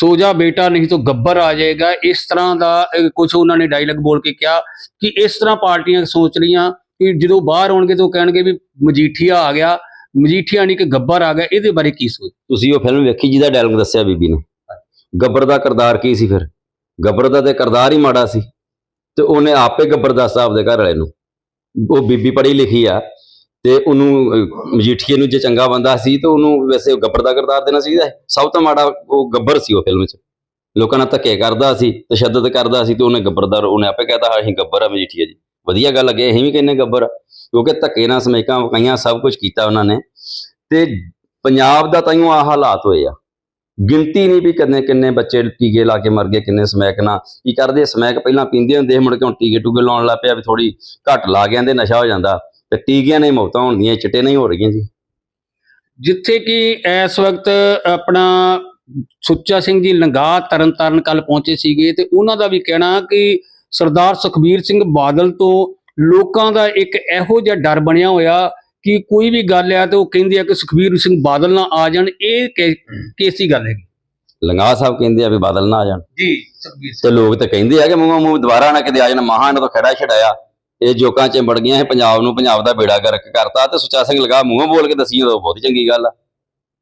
ਸੋ ਜਾ ਬੇਟਾ, ਨਹੀਂ ਤਾਂ ਗੱਬਰ ਆ ਜਾਏਗਾ। ਇਸ ਤਰ੍ਹਾਂ ਦਾ ਕੁਝ ਉਹਨਾਂ ਨੇ ਡਾਇਲੌਗ ਬੋਲ ਕੇ ਕਿਹਾ ਕਿ ਇਸ ਤਰ੍ਹਾਂ ਪਾਰਟੀਆਂ ਸੋਚ ਰਹੀਆਂ ਕਿ ਜਦੋਂ ਬਾਹਰ ਆਉਣਗੇ ਤਾਂ ਉਹ ਕਹਿਣਗੇ ਵੀ ਮਜੀਠੀਆ ਆ ਗਿਆ। ਮਜੀਠੀਆ ਨਹੀਂ ਕਿ ਗੱਬਰ ਆ ਗਿਆ, ਇਹਦੇ ਬਾਰੇ ਕੀ ਸੋਚ? ਤੁਸੀਂ ਉਹ ਫਿਲਮ ਵੇਖੀ ਜਿਹਦਾ ਡਾਇਲੌਗ ਦੱਸਿਆ ਬੀਬੀ ਨੇ। ਗੱਬਰ ਦਾ ਕਰਦਾਰ ਕੀ ਸੀ ਫਿਰ? ਗੱਬਰ ਦਾ ਤੇ ਕਿਰਦਾਰ ਹੀ ਮਾੜਾ ਸੀ। ਤੇ ਉਹਨੇ ਆਪੇ ਗੱਬਰ ਦੱਸਤਾ ਆਪਦੇ ਘਰ ਵਾਲੇ ਨੂੰ, ਉਹ ਬੀਬੀ ਪੜ੍ਹੀ ਲਿਖੀ ਆ। ਤੇ ਉਹਨੂੰ ਮਜੀਠੀਏ ਨੂੰ ਜੇ ਚੰਗਾ ਬੰਦਾ ਸੀ ਤਾਂ ਉਹਨੂੰ ਵੈਸੇ ਗੱਬਰ ਦਾ ਕਿਰਦਾਰ ਦੇਣਾ ਚਾਹੀਦਾ ਸੀ। ਸਭ ਤੋਂ ਮਾੜਾ ਉਹ ਗੱਬਰ ਸੀ ਉਹ ਫਿਲਮ 'ਚ। ਲੋਕਾਂ ਨਾਲ ਧੱਕੇ ਕਰਦਾ ਸੀ ਤਸ਼ੱਦਦ ਕਰਦਾ ਸੀ ਤੇ ਉਹਨੇ ਗੱਬਰਦਾਰ ਉਹਨੇ ਆਪੇ ਕਹਿਤਾ ਅਸੀਂ ਗੱਬਰ ਆ ਮਜੀਠੀਆ ਜੀ। ਵਧੀਆ ਗੱਲ ਲੱਗੇ ਅਸੀਂ ਵੀ ਕਹਿੰਨੇ ਗੱਬਰ ਆ। ਕਿਉਂਕਿ ਧੱਕੇ ਨਾਲ ਸਮੇਕਾਂ ਵਕਾਈਆਂ ਸਭ ਕੁਝ ਕੀਤਾ ਉਹਨਾਂ ਨੇ। ਤੇ ਪੰਜਾਬ ਦਾ ਤਾਈਓ ਆ ਹਾਲਾਤ ਹੋਏ ਆ। ਗਿਣਤੀ ਨਹੀਂ ਵੀ ਕਿੰਨੇ ਕਿੰਨੇ ਬੱਚੇ ਟੀਕੇ ਲਾ ਕੇ ਮਰ ਗਏ ਕਿੰਨੇ ਸਮੈਕ ਨਾਲ ਕੀ ਕਰਦੇ ਸਮੈਕ ਪਹਿਲਾਂ ਪੀਂਦੇ ਹੁੰਦੇ ਸੀ, ਮੁੜ ਕੇ ਹੁਣ ਟੀਕੇ ਟੂਕੇ ਲਾਉਣ ਲੱਗ ਪਿਆ ਵੀ ਥੋੜੀ ਘੱਟ ਲਾ ਗਿਆ ਤੇ ਨਸ਼ਾ ਹੋ ਜਾਂਦਾ। ਤੇ ਟੀਕਿਆਂ ਨੇ ਮੌਤਾਂ ਹੁੰਦੀਆਂ ਚਿੱਟੇ ਨਹੀਂ ਹੋ ਰਹੀਆਂ ਜੀ। ਜਿੱਥੇ ਕਿ ਇਸ ਵਕਤ ਆਪਣਾ ਸੁੱਚਾ ਸਿੰਘ ਜੀ ਲੰਗਾ ਤਰਨਤਾਰਨ ਕੱਲ ਪਹੁੰਚੇ ਸੀਗੇ ਤੇ ਉਹਨਾਂ ਦਾ ਵੀ ਕਹਿਣਾ ਕਿ ਸਰਦਾਰ ਸੁਖਬੀਰ ਸਿੰਘ ਬਾਦਲ ਤੋਂ ਲੋਕਾਂ ਦਾ ਇੱਕ ਇਹੋ ਜਿਹਾ ਡਰ ਬਣਿਆ ਹੋਇਆ ਕਿ ਕੋਈ ਵੀ ਗੱਲ ਆ ਤੇ ਉਹ ਕਹਿੰਦੇ ਆ ਕਿ ਸੁਖਬੀਰ ਸਿੰਘ ਬਾਦਲ ਨਾ ਆ ਜਾਣ ਇਹ ਕੇਸੀ ਗੱਲ ਹੈਗੀ। ਲੰਗਾ ਸਾਹਿਬ ਕਹਿੰਦੇ ਆ ਵੀ ਬਾਦਲ ਨਾ ਆ ਜਾਣ। ਜੀ ਸੁਖਬੀਰ ਤੇ ਲੋਕ ਤਾਂ ਕਹਿੰਦੇ ਆ ਕਿ ਮੂੰਹ ਮੂੰਹ ਦੁਬਾਰਾ ਨਾ ਕਿਤੇ ਆ ਜਾਣ ਮਹਾਂ ਇਹਨਾਂ ਤੋਂ ਖੜਾ ਛਡਾਇਆ। ਇਹ ਜੋਕਾਂ ਚ ਵੜ ਗਈਆਂ, ਇਹ ਪੰਜਾਬ ਨੂੰ ਪੰਜਾਬ ਦਾ ਬੇੜਾ ਗਰਕ ਕਰਤਾ ਤੇ ਸੁੱਚਾ ਸਿੰਘ ਲਗਾ ਮੂੰਹੋਂ ਬੋਲ ਕੇ ਦਸੀ ਉਹ ਬਹੁਤ ਚੰਗੀ ਗੱਲ ਆ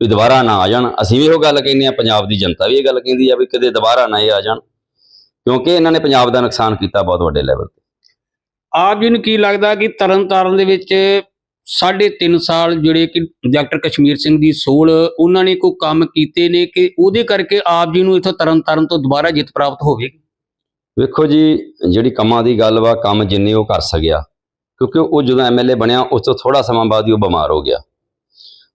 ਵੀ ਦੁਬਾਰਾ ਨਾ ਆ ਜਾਣ। ਅਸੀਂ ਵੀ ਇਹੋ ਗੱਲ ਕਹਿੰਦੇ ਆ, ਪੰਜਾਬ ਦੀ ਜਨਤਾ ਵੀ ਇਹ ਗੱਲ ਕਹਿੰਦੀ ਆ ਵੀ ਕਦੇ ਦੁਬਾਰਾ ਨਾ ਇਹ ਆ ਜਾਣ, ਕਿਉਂਕਿ ਇਹਨਾਂ ਨੇ ਪੰਜਾਬ ਦਾ ਨੁਕਸਾਨ ਕੀਤਾ ਬਹੁਤ ਵੱਡੇ ਲੈਵਲ ਤੇ। ਆਪ ਜੀ ਨੂੰ ਕੀ ਲੱਗਦਾ ਕਿ ਤਰਨਤਾਰਨ ਦੇ ਵਿੱਚ ਸਾਢੇ ਤਿੰਨ ਸਾਲ ਜਿਹੜੇ ਕਿ ਡਾਕਟਰ ਕਸ਼ਮੀਰ ਸਿੰਘ ਦੀ ਸੋਲ, ਉਹਨਾਂ ਨੇ ਕੋਈ ਕੰਮ ਕੀਤੇ ਨੇ ਕਿ ਉਹਦੇ ਕਰਕੇ ਆਪ ਜੀ ਨੂੰ ਇਥੋਂ ਤਰਨਤਾਰਨ ਤੋਂ ਦੁਬਾਰਾ ਜਿੱਤ ਪ੍ਰਾਪਤ ਹੋਵੇਗੀ? ਵੇਖੋ ਜੀ, ਜਿਹੜੀ ਕੰਮਾਂ ਦੀ ਗੱਲ ਵਾ, ਕੰਮ ਜਿੰਨੇ ਉਹ ਕਰ ਸਕਿਆ, ਕਿਉਂਕਿ ਉਹ ਜਦੋਂ ਐਮਐਲਏ ਬਣਿਆ, ਉਸ ਤੋਂ ਥੋੜਾ ਸਮਾਂ ਬਾਅਦ ਹੀ ਉਹ ਬਿਮਾਰ ਹੋ ਗਿਆ।